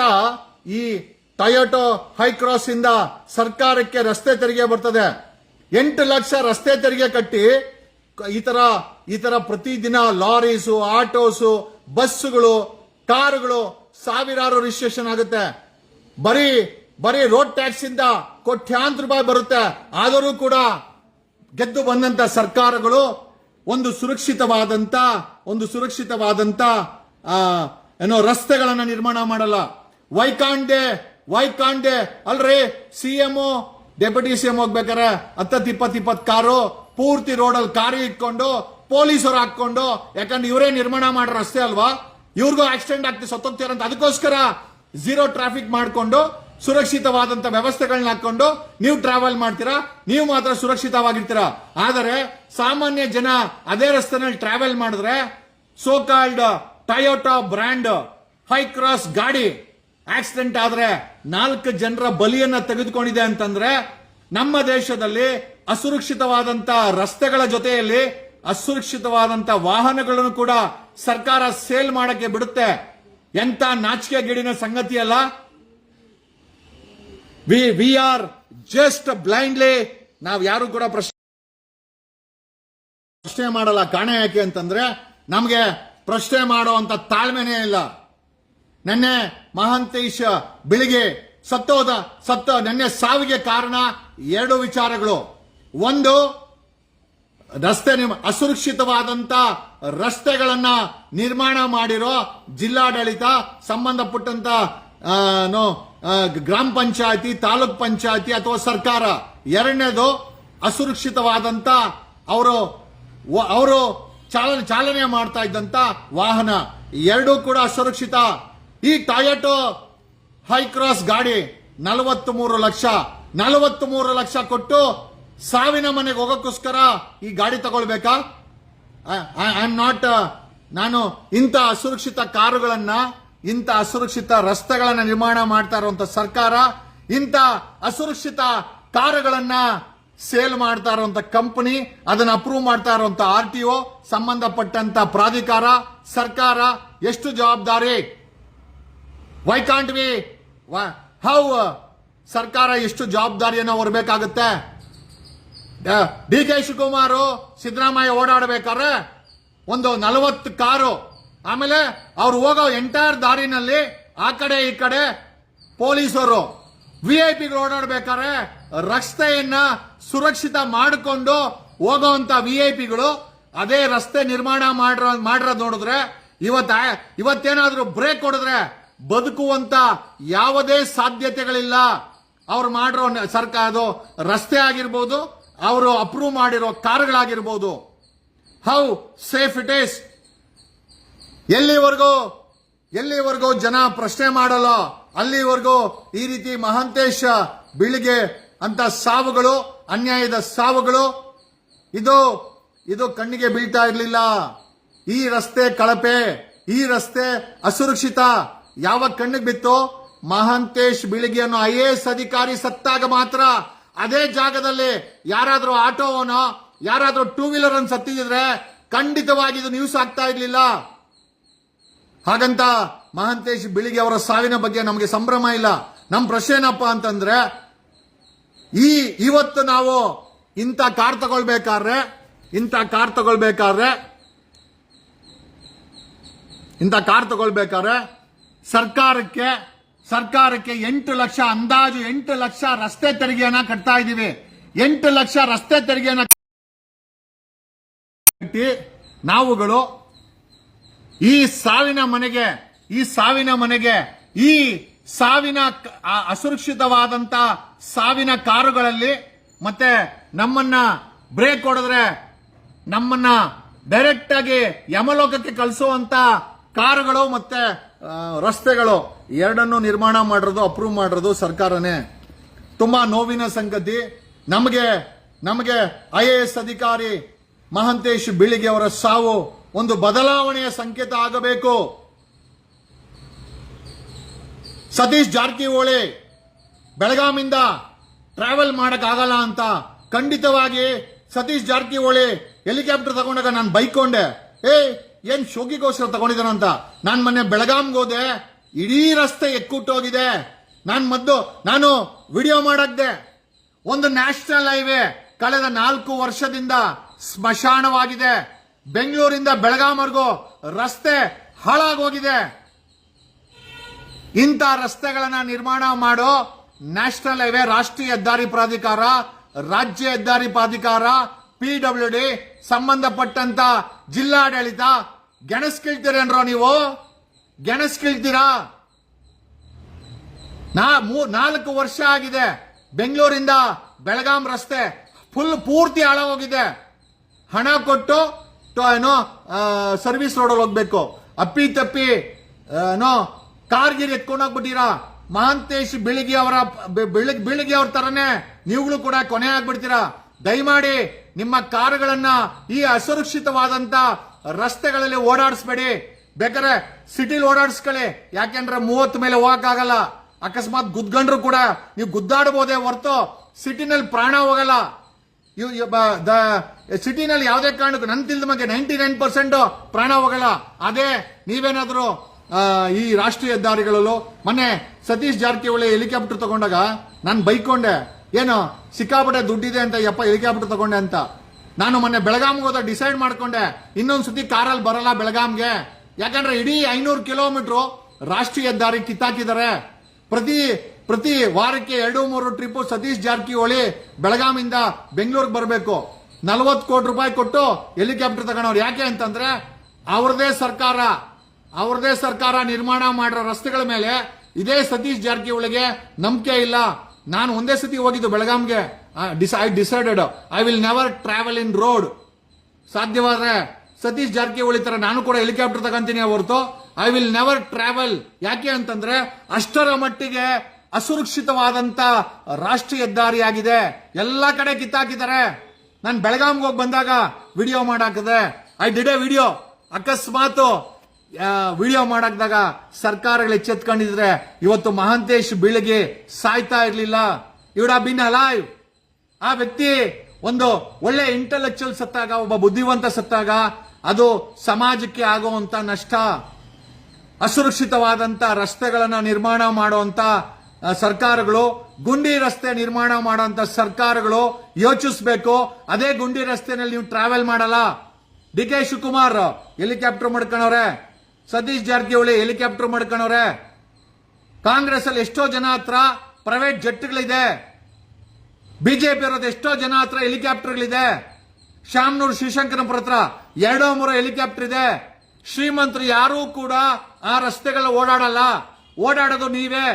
ಈ ಟೊಯೋಟೋ ಹೈಕ್ರಾಸ್ ಇಂದ ಸರ್ಕಾರಕ್ಕೆ ರಸ್ತೆ ತೆರಿಗೆ ಬರ್ತದೆ. ಎಂಟು ಲಕ್ಷ ರಸ್ತೆ ತೆರಿಗೆ ಕಟ್ಟಿ ಈ ತರ ಈ ತರ ಪ್ರತಿದಿನ ಲಾರೀಸು, ಆಟೋಸು, ಬಸ್ಸುಗಳು, ಕಾರುಗಳು ಸಾವಿರಾರು ರಿಜಿಸ್ಟ್ರೇಷನ್ ಆಗುತ್ತೆ. ಬರೀ ಬರೀ ರೋಡ್ ಟ್ಯಾಕ್ಸ್ ಇಂದ ಕೋಟ್ಯಾಂತರ ರೂಪಾಯಿ ಬರುತ್ತೆ. ಆದರೂ ಕೂಡ ಗೆದ್ದು ಬಂದಂತ ಸರ್ಕಾರಗಳು ಒಂದು ಸುರಕ್ಷಿತವಾದಂತ ಒಂದು ಸುರಕ್ಷಿತವಾದಂತ ಆ, ಏನೋ ರಸ್ತೆಗಳನ್ನ ನಿರ್ಮಾಣ ಮಾಡಲ್ಲ. ವೈಕಾಂಡೆ ವೈಕಾಂಡೆ ಅಲ್ರಿ C M deputy C M ಹೋಗ್ಬೇಕಾರೆ ಹತ್ತತ್ತು ಇಪ್ಪತ್ತು ಇಪ್ಪತ್ತು ಕಾರು ಪೂರ್ತಿ ರೋಡಲ್ಲಿ ಕಾರು ಇಟ್ಕೊಂಡು ಪೊಲೀಸರು ಹಾಕೊಂಡು ಯಾಕಂದ್ರೆ ಇವರೇ ನಿರ್ಮಾಣ ಮಾಡೋ ರಸ್ತೆ ಅಲ್ವಾ? ಇವ್ರಿಗೂ ಆಕ್ಸಿಡೆಂಟ್ ಆಗ್ತಿ ಸತ್ತೋಗ್ತೀರಂತ ಅದಕ್ಕೋಸ್ಕರ ಝೀರೋ ಟ್ರಾಫಿಕ್ ಮಾಡಿಕೊಂಡು ಸುರಕ್ಷಿತವಾದಂತ ವ್ಯವಸ್ಥೆಗಳನ್ನ ಹಾಕೊಂಡು ನೀವು ಟ್ರಾವೆಲ್ ಮಾಡ್ತೀರಾ, ನೀವು ಮಾತ್ರ ಸುರಕ್ಷಿತವಾಗಿರ್ತೀರಾ. ಆದರೆ ಸಾಮಾನ್ಯ ಜನ ಅದೇ ರಸ್ತೆನಲ್ಲಿ ಟ್ರಾವೆಲ್ ಮಾಡಿದ್ರೆ so called Toyota brand high cross ಗಾಡಿ ಆಕ್ಸಿಡೆಂಟ್ ಆದ್ರೆ ನಾಲ್ಕು ಜನರ ಬಲಿಯನ್ನ ತೆಗೆದುಕೊಂಡಿದೆ ಅಂತಂದ್ರೆ ನಮ್ಮ ದೇಶದಲ್ಲಿ ಅಸುರಕ್ಷಿತವಾದಂತ ರಸ್ತೆಗಳ ಜೊತೆಯಲ್ಲಿ ಅಸುರಕ್ಷಿತವಾದಂತ ವಾಹನಗಳನ್ನು ಕೂಡ ಸರ್ಕಾರ ಸೇಲ್ ಮಾಡಕ್ಕೆ ಬಿಡುತ್ತೆ. ಎಂತ ನಾಚಿಕೆ ಗಿಡಿನ ಸಂಗತಿ ಅಲ್ಲ we we are just blindly ನಾವು ಯಾರು ಕೂಡ ಪ್ರಶ್ನೆ ಪ್ರಶ್ನೆ ಮಾಡಲ್ಲ. ಕಾಣೆ ಯಾಕೆ ಅಂತಂದ್ರೆ, ನಮಗೆ ಪ್ರಶ್ನೆ ಮಾಡುವಂತ ತಾಳ್ಮೆನೇ ಇಲ್ಲ. ನೆನ್ನೆ ಮಹಾಂತೇಶ್ ಬೆಳಿಗ್ಗೆ ಸತ್ತೋದ, ಸತ್ತ ನೆನ್ನೆ ಸಾವಿಗೆ ಕಾರಣ ಎರಡು ವಿಚಾರಗಳು. ಒಂದು, ರಸ್ತೆ ಅಸುರಕ್ಷಿತವಾದಂತ ರಸ್ತೆಗಳನ್ನ ನಿರ್ಮಾಣ ಮಾಡಿರೋ ಜಿಲ್ಲಾಡಳಿತ, ಸಂಬಂಧಪಟ್ಟಂತ ಗ್ರಾಮ ಪಂಚಾಯತಿ, ತಾಲೂಕ್ ಪಂಚಾಯತಿ ಅಥವಾ ಸರ್ಕಾರ, ಎರಡನೇದು ಅಸುರಕ್ಷಿತವಾದಂತ ಅವರು ಅವರು ಚಾಲನೆ ಚಾಲನೆ ಮಾಡ್ತಾ ಇದ್ದಂತ ವಾಹನ. ಎರಡೂ ಕೂಡ ಅಸುರಕ್ಷಿತ. ಈ ಟೊಯೋಟೋ ಹೈ ಕ್ರಾಸ್ ಗಾಡಿ ನಲವತ್ತ್ ಮೂರು ಲಕ್ಷ. ನಲವತ್ತ್ ಮೂರು ಲಕ್ಷ ಕೊಟ್ಟು ಸಾವಿನ ಮನೆಗೆ ಹೋಗೋಕ್ಕೋಸ್ಕರ ಈ ಗಾಡಿ ತಗೊಳ್ಬೇಕಾ? ಐ ಆಮ್ ನಾಟ್ ನಾನು ಇಂಥ ಅಸುರಕ್ಷಿತ ಕಾರುಗಳನ್ನ ಇಂಥ ಅಸುರಕ್ಷಿತ ರಸ್ತೆಗಳನ್ನು ನಿರ್ಮಾಣ ಮಾಡ್ತಾ ಇರುವಂತ ಸರ್ಕಾರ, ಇಂಥ ಅಸುರಕ್ಷಿತ ಕಾರುಗಳನ್ನ ಸೇಲ್ ಮಾಡ್ತಾ ಇರುವಂತ ಕಂಪನಿ, ಅದನ್ನ ಅಪ್ರೂವ್ ಮಾಡ್ತಾ ಇರುವಂತ ಆರ್ ಟಿ ಒ ಸಂಬಂಧಪಟ್ಟಂತ ಪ್ರಾಧಿಕಾರ, ಸರ್ಕಾರ ಎಷ್ಟು ಜವಾಬ್ದಾರಿ? ವೈ ಕಾಂಟ್ ವಿ ಹೌ ಸರ್ಕಾರ ಎಷ್ಟು ಜವಾಬ್ದಾರಿಯನ್ನು ಹೊರಬೇಕಾಗುತ್ತೆ? ಡಿ ಕೆ ಶಿವಕುಮಾರ್ ಸಿದ್ದರಾಮಯ್ಯ ಓಡಾಡಬೇಕಾದ್ರೆ ಒಂದು ನಲವತ್ತು ಕಾರು ಆಮೇಲೆ ಅವ್ರು ಹೋಗೋ ಎಂಟೈರ್ ದಾರಿನಲ್ಲಿ ಆ ಕಡೆ ಈ ಕಡೆ ಪೊಲೀಸರು ವಿ ಐ ಪಿಗಳು ಓಡಾಡ್ಬೇಕಾದ್ರೆ ರಸ್ತೆಯನ್ನ ಸುರಕ್ಷಿತ ಮಾಡಿಕೊಂಡು ಹೋಗೋಂತ ವಿ ಐ ಪಿಗಳು ಅದೇ ರಸ್ತೆ ನಿರ್ಮಾಣ ಮಾಡಿರೋ, ಮಾಡಿರೋದು ನೋಡಿದ್ರೆ ಇವತ್ತ ಇವತ್ತೇನಾದ್ರೂ ಬ್ರೇಕ್ ಹೊಡೆದ್ರೆ ಬದುಕುವಂತ ಯಾವುದೇ ಸಾಧ್ಯತೆಗಳಿಲ್ಲ. ಅವ್ರು ಮಾಡಿರೋ ಸರ್ಕಾರ ಅದು ರಸ್ತೆ ಆಗಿರ್ಬೋದು, ಅವರು ಅಪ್ರೂವ್ ಮಾಡಿರೋ ಕಾರ್ಗಳಾಗಿರ್ಬೋದು. ಹೌ ಸೇಫ್ ಇಟ್ ಈಸ್ ಎಲ್ಲಿವರೆಗೂ ಎಲ್ಲಿವರೆಗೂ ಜನ ಪ್ರಶ್ನೆ ಮಾಡಲ್ಲ, ಅಲ್ಲಿವರೆಗೂ ಈ ರೀತಿ ಮಹಾಂತೇಶ ಬೀಳಿಗೆ ಅಂತ ಸಾವುಗಳು, ಅನ್ಯಾಯದ ಸಾವುಗಳು, ಇದು ಇದು ಕಣ್ಣಿಗೆ ಬೀಳ್ತಾ ಇರಲಿಲ್ಲ. ಈ ರಸ್ತೆ ಕಳಪೆ, ಈ ರಸ್ತೆ ಅಸುರಕ್ಷಿತ. ಯಾವ ಕಣ್ಣಿಗೆ ಬಿತ್ತು? ಮಹಾಂತೇಶ್ ಬೀಳಿಗೆ ಅನ್ನೋ ಐ ಎ ಎಸ್ ಅಧಿಕಾರಿ ಸತ್ತಾಗ ಮಾತ್ರ. ಅದೇ ಜಾಗದಲ್ಲಿ ಯಾರಾದರೂ ಆಟೋವನೋ ಯಾರಾದರೂ ಟೂ ವೀಲರ್ ಅನ್ನು ಸತ್ತಿದ್ರೆ ಖಂಡಿತವಾಗಿ ಇದು ನ್ಯೂಸ್ ಆಗ್ತಾ ಇರ್ಲಿಲ್ಲ. ಹಾಗಂತ ಮಹಾಂತೇಶ್ ಬಿಳಿಗೆ ಅವರ ಸಾವಿನ ಬಗ್ಗೆ ನಮಗೆ ಸಂಭ್ರಮ ಇಲ್ಲ. ನಮ್ಮ ಪ್ರಶ್ನೆ ಏನಪ್ಪ ಅಂತಂದ್ರೆ, ಈ ಇವತ್ತು ನಾವು ಇಂಥ ಕಾರ್ ತಗೊಳ್ಬೇಕಾದ್ರೆ, ಇಂಥ ಕಾರ್ ತಗೊಳ್ಬೇಕಾದ್ರೆ, ಇಂಥ ಕಾರ್ ತಗೊಳ್ಬೇಕಾದ್ರೆ ಸರ್ಕಾರಕ್ಕೆ ಸರ್ಕಾರಕ್ಕೆ ಎಂಟು ಲಕ್ಷ ಅಂದಾಜು ಎಂಟು ಲಕ್ಷ ರಸ್ತೆ ತೆರಿಗೆಯನ್ನ ಕಟ್ತಾ ಇದ್ದೀವಿ. ಎಂಟು ಲಕ್ಷ ರಸ್ತೆ ತೆರಿಗೆಯನ್ನ ಕಟ್ಟಿ, ನಾವುಗಳು ಈ ಸಾವಿನ ಮನೆಗೆ, ಈ ಸಾವಿನ ಮನೆಗೆ, ಈ ಸಾವಿನ ಅಸುರಕ್ಷಿತವಾದಂತ ಸಾವಿನ ಕಾರುಗಳಲ್ಲಿ ಮತ್ತೆ ನಮ್ಮನ್ನ ಬ್ರೇಕ್ ಹೊಡೆದ್ರೆ ನಮ್ಮನ್ನ ಡೈರೆಕ್ಟ್ ಆಗಿ ಯಮಲೋಕಕ್ಕೆ ಕಳಿಸುವಂತ ಕಾರುಗಳು ಮತ್ತೆ ರಸ್ತೆಗಳು ಎರಡನ್ನು ನಿರ್ಮಾಣ ಮಾಡಿರೋದು ಅಪ್ರೂವ್ ಮಾಡಿರೋದು ಸರ್ಕಾರನೇ. ತುಂಬಾ ನೋವಿನ ಸಂಗತಿ. ನಮಗೆ ನಮಗೆ ಐ ಎ ಎಸ್ ಅಧಿಕಾರಿ ಮಹಂತೇಶ್ ಬೀಳಿಗೆ ಅವರ ಸಾವು ಒಂದು ಬದಲಾವಣೆಯ ಸಂಕೇತ ಆಗಬೇಕು. ಸತೀಶ್ ಜಾರಕಿಹೊಳಿ ಬೆಳಗಾಮಿಂದ ಟ್ರಾವೆಲ್ ಮಾಡೋಕ್ಕಾಗಲ್ಲ ಅಂತ ಖಂಡಿತವಾಗಿ ಸತೀಶ್ ಜಾರಕಿಹೊಳಿ ಹೆಲಿಕಾಪ್ಟರ್ ತಗೊಂಡಾಗ ನಾನು ಬೈಕೊಂಡೆ ಏ ಏನ್ ಶೋಕಿಗೋಸ್ಕರ ತಗೊಂಡಿದ್ದಾನಂತ ನಾನು ಮೊನ್ನೆ ಬೆಳಗಾಂಗೆ ಹೋದೆ, ಇಡೀ ರಸ್ತೆ ಎಕ್ಕುಟ್ಟೋಗಿದೆ ನಾನು ಮದ್ದು, ನಾನು ವಿಡಿಯೋ ಮಾಡಕ್ದೆ. ಒಂದು ನ್ಯಾಷನಲ್ ಹೈವೇ ಕಳೆದ ನಾಲ್ಕು ವರ್ಷದಿಂದ ಸ್ಮಶಾನವಾಗಿದೆ. ಬೆಂಗಳೂರಿಂದ ಬೆಳಗಾಂವರೆಗೂ ರಸ್ತೆ ಹಾಳಾಗೋಗಿದೆ. ಇಂಥ ರಸ್ತೆಗಳನ್ನ ನಿರ್ಮಾಣ ಮಾಡೋ ನ್ಯಾಷನಲ್ ಹೈವೇ ರಾಷ್ಟ್ರೀಯ ಹೆದ್ದಾರಿ ಪ್ರಾಧಿಕಾರ, ರಾಜ್ಯ ಹೆದ್ದಾರಿ ಪ್ರಾಧಿಕಾರ ಪಿಡಬ್ಲ್ಯೂ ಡಿ ಸಂಬಂಧಪಟ್ಟಂತ ಜಿಲ್ಲಾಡಳಿತ ಗೆಣಸ್ಕಿಳ್ತೀರೇನ್ರೋ ನೀವು? ಗೆಣಸ್ಕಿಳ್ತೀರಾ ನಾ ನಾಲ್ಕು ವರ್ಷ ಆಗಿದೆ ಬೆಂಗಳೂರಿಂದ ಬೆಳಗಾಂ ರಸ್ತೆ ಫುಲ್ ಪೂರ್ತಿ ಹಾಳಾಗೋಗಿದೆ. ಹಣ ಕೊಟ್ಟು ಏನೋ ಸರ್ವಿಸ್ ರೋಡಲ್ಲಿ ಹೋಗ್ಬೇಕು. ಅಪ್ಪಿ ತಪ್ಪಿ ಏನೋ ಎತ್ಕೊಂಡು ಹೋಗ್ಬಿಟ್ಟಿರಾ? ಮಹಾಂತೇಶ್ ಬೆಳಿಗ್ಗೆ ಅವರ ಬೆಳಗ್ಗೆ ಬೆಳಿಗ್ಗೆ ಅವ್ರ ತರನೇ ನೀವುಗಳು ಕೂಡ ಕೊನೆ ಆಗ್ಬಿಡ್ತೀರಾ? ದಯಮಾಡಿ ನಿಮ್ಮ ಕಾರುಗಳನ್ನ ಈ ಅಸುರಕ್ಷಿತವಾದಂತ ರಸ್ತೆಗಳಲ್ಲಿ ಓಡಾಡಿಸ್ಬೇಡಿ. ಬೇಕಾದ್ರೆ ಸಿಟಿಲಿ ಓಡಾಡಿಸ್ಕೊಳ್ಳಿ. ಯಾಕೆಂದ್ರೆ ಮೂವತ್ತು ಮೇಲೆ ಹೋಗಕ್ಕಾಗಲ್ಲ. ಅಕಸ್ಮಾತ್ ಗುದ್ಗಂಡ್ರು ಕೂಡ ನೀವು ಗುದ್ದಾಡಬಹುದೇ ಹೊರತು ಸಿಟಿನಲ್ಲಿ ಪ್ರಾಣ ಹೋಗಲ್ಲ. ದ ಸಿಟಿನಲ್ಲಿ ಯಾವುದೇ ಕಾರಣಕ್ಕೂ ನನ್ ತಿಳಿದ ಬಗ್ಗೆ ನೈಂಟಿ ನೈನ್ ಪರ್ಸೆಂಟ್ ಪ್ರಾಣ ಹೋಗಲ್ಲ ಅದೇ ನೀವೇನಾದರೂ ಈ ರಾಷ್ಟ್ರೀಯ ಹೆದ್ದಾರಿಗಳಲ್ಲೂ, ಮೊನ್ನೆ ಸತೀಶ್ ಜಾರಕಿಹೊಳಿ ಹೆಲಿಕಾಪ್ಟರ್ ತಗೊಂಡಾಗ ನಾನು ಬೈಕೊಂಡೆ. ಏನು, ಸಿಕ್ಕಾಪಟ್ಟೆ ದುಡ್ಡಿದೆ ಅಂತ, ಯಪ್ಪ, ಹೆಲಿಕಾಪ್ಟರ್ ತಗೊಂಡೆ ಅಂತ. ನಾನು ಮೊನ್ನೆ ಬೆಳಗಾಂಗೆ ಹೋದ, ಡಿಸೈಡ್ ಮಾಡ್ಕೊಂಡೆ ಇನ್ನೊಂದು ಸತಿ ಕಾರಲ್ಲಿ ಬರಲ್ಲ ಬೆಳಗಾಂಗೆ. ಯಾಕಂದ್ರೆ ಇಡೀ ಐನೂರು ಕಿಲೋಮೀಟರ್ ರಾಷ್ಟ್ರೀಯ ಹೆದ್ದಾರಿ ಕಿತ್ತಾಕಿದ್ದಾರೆ. ಪ್ರತಿ ಪ್ರತಿ ವಾರಕ್ಕೆ ಎರಡು, ಮೂರು ಟ್ರಿಪ್ ಸತೀಶ್ ಜಾರಕಿಹೊಳಿ ಬೆಳಗಾವಿಯಿಂದ ಬೆಂಗಳೂರಿಗೆ ಬರಬೇಕು. ನಲವತ್ತು ಕೋಟಿ ರೂಪಾಯಿ ಕೊಟ್ಟು ಹೆಲಿಕಾಪ್ಟರ್ ತಗೊಂಡವ್ರು. ಯಾಕೆ ಅಂತಂದ್ರೆ, ಅವ್ರದೇ ಸರ್ಕಾರ ಅವ್ರದೇ ಸರ್ಕಾರ ನಿರ್ಮಾಣ ಮಾಡಿರೋ ರಸ್ತೆಗಳ ಮೇಲೆ ಇದೇ ಸತೀಶ್ ಜಾರಕಿಹೊಳಿಗೆ ನಂಬಿಕೆ ಇಲ್ಲ. ನಾನು ಒಂದೇ ಸತಿ ಹೋಗಿದ್ದು ಬೆಳಗಾಂಗೆ I decided I will never travel in road ಸಾಧ್ಯವಾದ್ರೆ Satish Jarkiholi ತರ ನಾನು ಕೂಡ ಹೆಲಿಕಾಪ್ಟರ್ ತಗೊಂತೀನಿ ಹೊರತು. ಐ ವಿಲ್ ನೆವರ್ ಟ್ರಾವೆಲ್ ಯಾಕೆ ಅಂತಂದ್ರೆ ಅಷ್ಟರ ಮಟ್ಟಿಗೆ ಅಸುರಕ್ಷಿತವಾದಂತ ರಾಷ್ಟ್ರೀಯ ಹೆದ್ದಾರಿಯಾಗಿದೆ. ಎಲ್ಲಾ ಕಡೆ ಕಿತ್ತಾಕಿದ್ದಾರೆ. ನಾನು ಬೆಳಗಾಂಗೆ ಹೋಗಿ ಬಂದಾಗ ವಿಡಿಯೋ ಮಾಡಾಕದೆ. ಐ ಡಿಡ್ ಎ ವಿಡಿಯೋ ಅಕಸ್ಮಾತ್ ವಿಡಿಯೋ ಮಾಡಾಕ್ದಾಗ ಸರ್ಕಾರಗಳು ಎಚ್ಚೆತ್ಕೊಂಡಿದ್ರೆ ಇವತ್ತು ಮಹಾಂತೇಶ್ ಬೀಳಿಗೆ ಸಾಯ್ತಾ ಇರ್ಲಿಲ್ಲ. ಇವಡ ಬಿನ್ ಅಲೈವ್ ಆ ವ್ಯಕ್ತಿ ಒಂದು ಒಳ್ಳೆ ಇಂಟೆಲೆಕ್ಚುಯಲ್ ಸತ್ತಾಗ, ಒಬ್ಬ ಬುದ್ಧಿವಂತ ಸತ್ತಾಗ, ಅದು ಸಮಾಜಕ್ಕೆ ಆಗುವಂತ ನಷ್ಟ, ಅಸುರಕ್ಷಿತವಾದಂತ ರಸ್ತೆಗಳನ್ನು ನಿರ್ಮಾಣ ಮಾಡುವಂತ ಸರ್ಕಾರಗಳು, ಗುಂಡಿ ರಸ್ತೆ ನಿರ್ಮಾಣ ಮಾಡುವಂತ ಸರ್ಕಾರಗಳು ಯೋಚಿಸಬೇಕು. ಅದೇ ಗುಂಡಿ ರಸ್ತೆನಲ್ಲಿ ನೀವು ಟ್ರಾವೆಲ್ ಮಾಡಲ್ಲ. ಡಿ ಕೆ ಶಿವಕುಮಾರ್ ಹೆಲಿಕಾಪ್ಟರ್ ಮಾಡ್ಕೊಳವ್ರೆ ಸತೀಶ್ ಜಾರಕಿಹೊಳಿ ಹೆಲಿಕಾಪ್ಟರ್ ಮಾಡ್ಕೊಳವ್ರೆ ಕಾಂಗ್ರೆಸ್ ಅಲ್ಲಿ ಎಷ್ಟೋ ಜನ ಹತ್ರ ಪ್ರೈವೇಟ್ ಜೆಟ್ಗಳಿದೆ ಬಿಜೆಪಿ ಇರೋದು ಎಷ್ಟೋ ಜನ ಹತ್ರ ಹೆಲಿಕಾಪ್ಟರ್ಗಳಿದೆ. ಶ್ಯಾಮನೂರು ಶಿವಶಂಕರಪುರ ಹತ್ರ ಎರಡೋ ಮೂರೋ ಹೆಲಿಕಾಪ್ಟರ್ ಇದೆ. ಶ್ರೀಮಂತರು ಯಾರೂ ಕೂಡ ಆ ರಸ್ತೆಗಳ ಓಡಾಡಲ್ಲ. ಓಡಾಡೋದು ನೀವೇ.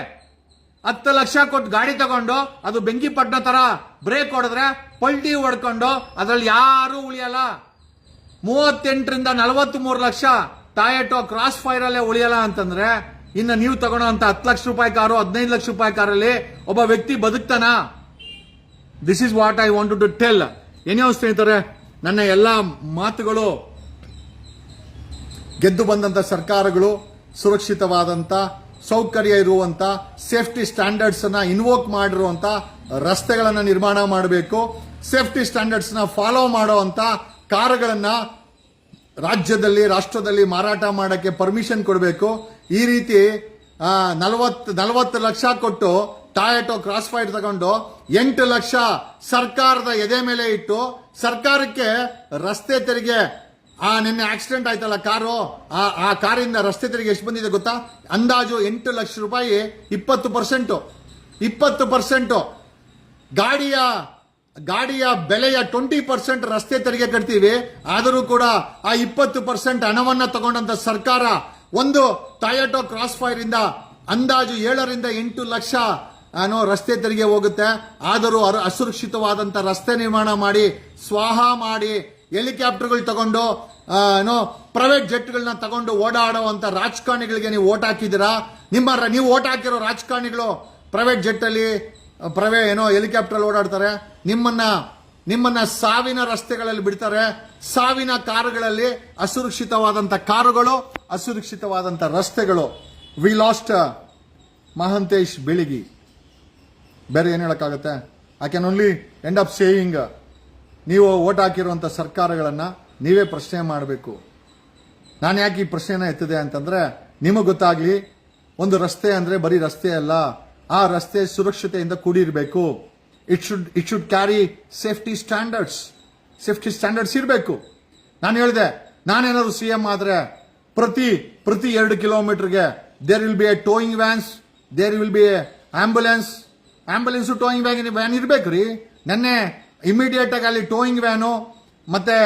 ಹತ್ತು ಲಕ್ಷ ಕೊಟ್ಟು ಗಾಡಿ ತಗೊಂಡು, ಅದು ಬೆಂಕಿಪಟ್ಟಣ ತರ ಬ್ರೇಕ್ ಹೊಡೆದ್ರೆ ಪಲ್ಟಿ ಹೊಡ್ಕೊಂಡು ಅದ್ರಲ್ಲಿ ಯಾರೂ ಉಳಿಯಲ್ಲ. ಮೂವತ್ತೆಂಟರಿಂದ ನಲವತ್ತ್ ಮೂರು ಲಕ್ಷ ಟಾಯಟೋ ಕ್ರಾಸ್ ಫೈರ್ ಅಲ್ಲೇ ಉಳಿಯಲ್ಲ ಅಂತಂದ್ರೆ, ಇನ್ನು ನೀವು ತಗೊಳ್ಳೋ ಅಂತ ಹತ್ತು ಲಕ್ಷ ರೂಪಾಯಿ ಕಾರು, ಹದಿನೈದು ಲಕ್ಷ ರೂಪಾಯಿ ಕಾರಲ್ಲಿ ಒಬ್ಬ ವ್ಯಕ್ತಿ ಬದುಕ್ತಾನ? This is what I want to tell ಏನೇ ಸ್ನೇಹಿತರೆ ನನ್ನ ಎಲ್ಲ ಮಾತುಗಳು ಗೆದ್ದು ಬಂದಂತ ಸರ್ಕಾರಗಳು, ಸುರಕ್ಷಿತವಾದಂತ, ಸೌಕರ್ಯ ಇರುವಂತ, ಸೇಫ್ಟಿ ಸ್ಟ್ಯಾಂಡರ್ಡ್ಸ್ ಅನ್ನ ಇನ್ವೋಕ್ ಮಾಡಿರುವಂತ ರಸ್ತೆಗಳನ್ನು ನಿರ್ಮಾಣ ಮಾಡಬೇಕು, ಸೇಫ್ಟಿ ಸ್ಟ್ಯಾಂಡರ್ಡ್ಸ್ನ ಫಾಲೋ ಮಾಡುವಂತ ಕಾರ್ಗಳನ್ನ ರಾಜ್ಯದಲ್ಲಿ, ರಾಷ್ಟ್ರದಲ್ಲಿ ಮಾರಾಟ ಮಾಡೋಕ್ಕೆ ಪರ್ಮಿಷನ್ ಕೊಡಬೇಕು. ಈ ರೀತಿ ನಲವತ್ತು ನಲವತ್ತು ಲಕ್ಷ ಕೊಟ್ಟು ಟಾಯಟೋ ಕ್ರಾಸ್ ಫೈರ್ ತಗೊಂಡು ಎಂಟು ಲಕ್ಷ ಸರ್ಕಾರದ ಎದೆ ಮೇಲೆ ಇಟ್ಟು ಸರ್ಕಾರಕ್ಕೆ ರಸ್ತೆ ತೆರಿಗೆ. ಆ, ನಿನ್ನೆ ಆಕ್ಸಿಡೆಂಟ್ ಆಯ್ತಲ್ಲ ಕಾರು? ಆ ಆ ಕಾರಿಂದ ರಸ್ತೆ ತೆರಿಗೆ ಎಷ್ಟು ಬಂದಿದೆ ಗೊತ್ತಾ? ಅಂದಾಜು ಎಂಟು ಲಕ್ಷ ರೂಪಾಯಿ, ಇಪ್ಪತ್ತು ಪರ್ಸೆಂಟು. ಇಪ್ಪತ್ತು ಪರ್ಸೆಂಟು. ಗಾಡಿಯ ಗಾಡಿಯ ಬೆಲೆಯ ಟ್ವೆಂಟಿ ಪರ್ಸೆಂಟ್ ರಸ್ತೆ ತೆರಿಗೆ ಕಟ್ತೀವಿ. ಆದರೂ ಕೂಡ ಆ ಇಪ್ಪತ್ತು ಪರ್ಸೆಂಟ್ ಹಣವನ್ನ ತಗೊಂಡಂತ ಸರ್ಕಾರ ಒಂದು ಟಯಾಟೋ ಕ್ರಾಸ್ ಫೈರ್ ಇಂದ ಅಂದಾಜು ಏಳರಿಂದ ಎಂಟು ಲಕ್ಷ ಏನೋ ರಸ್ತೆ ತೆರಿಗೆ ಹೋಗುತ್ತೆ. ಆದರೂ ಅಸುರಕ್ಷಿತವಾದಂತ ರಸ್ತೆ ನಿರ್ಮಾಣ ಮಾಡಿ, ಸ್ವಾಹ ಮಾಡಿ ಹೆಲಿಕಾಪ್ಟರ್ಗಳು ತಗೊಂಡು ಏನು, ಪ್ರೈವೇಟ್ ಜೆಟ್ಗಳನ್ನ ತಗೊಂಡು ಓಡಾಡುವಂಥ ರಾಜಕಾರಣಿಗಳಿಗೆ ನೀವು ಓಟ್ ಹಾಕಿದ್ದೀರಾ? ನಿಮ್ಮ ನೀವು ಓಟ್ ಹಾಕಿರೋ ರಾಜಕಾರಣಿಗಳು ಪ್ರೈವೇಟ್ ಜೆಟ್ ಅಲ್ಲಿ ಪ್ರವೇ, ಏನೋ ಹೆಲಿಕಾಪ್ಟರ್ ಓಡಾಡ್ತಾರೆ. ನಿಮ್ಮನ್ನ ನಿಮ್ಮನ್ನ ಸಾವಿನ ರಸ್ತೆಗಳಲ್ಲಿ ಬಿಡ್ತಾರೆ. ಸಾವಿನ ಕಾರುಗಳಲ್ಲಿ ಅಸುರಕ್ಷಿತವಾದಂತ ಕಾರುಗಳು, ಅಸುರಕ್ಷಿತವಾದಂತ ರಸ್ತೆಗಳು. We lost Mahantesh Bilagi. ಬೇರೆ ಏನು ಹೇಳೋಕ್ಕಾಗುತ್ತೆ? I can only end of saying ನೀವು ಓಟ್ ಹಾಕಿರುವಂಥ ಸರ್ಕಾರಗಳನ್ನು ನೀವೇ ಪ್ರಶ್ನೆ ಮಾಡಬೇಕು. ನಾನು ಯಾಕೆ ಈ ಪ್ರಶ್ನೆನ ಎತ್ತಿದೆ ಅಂತಂದರೆ, ನಿಮಗೆ ಗೊತ್ತಾಗಲಿ, ಒಂದು ರಸ್ತೆ ಅಂದರೆ ಬರೀ ರಸ್ತೆ ಅಲ್ಲ. ಆ ರಸ್ತೆ ಸುರಕ್ಷತೆಯಿಂದ ಕೂಡಿರಬೇಕು. It should it should carry safety standards safety standards ಇರಬೇಕು. ನಾನು ಹೇಳಿದೆ, ನಾನೇನಾದ್ರು ಸಿ ಎಂ ಆದರೆ ಪ್ರತಿ ಪ್ರತಿ ಎರಡು ಕಿಲೋಮೀಟರ್ಗೆ there will be a towing vans there will be a ambulance ambulance towing van van ಇರ್ಬೇಕ್ರಿ ನೆನ್ನೆ ಇಮಿಡಿಯೇಟ್ ಆಗಿ ಅಲ್ಲಿ ಟೋಯಿಂಗ್ ವ್ಯಾನು ಮತ್ತೆ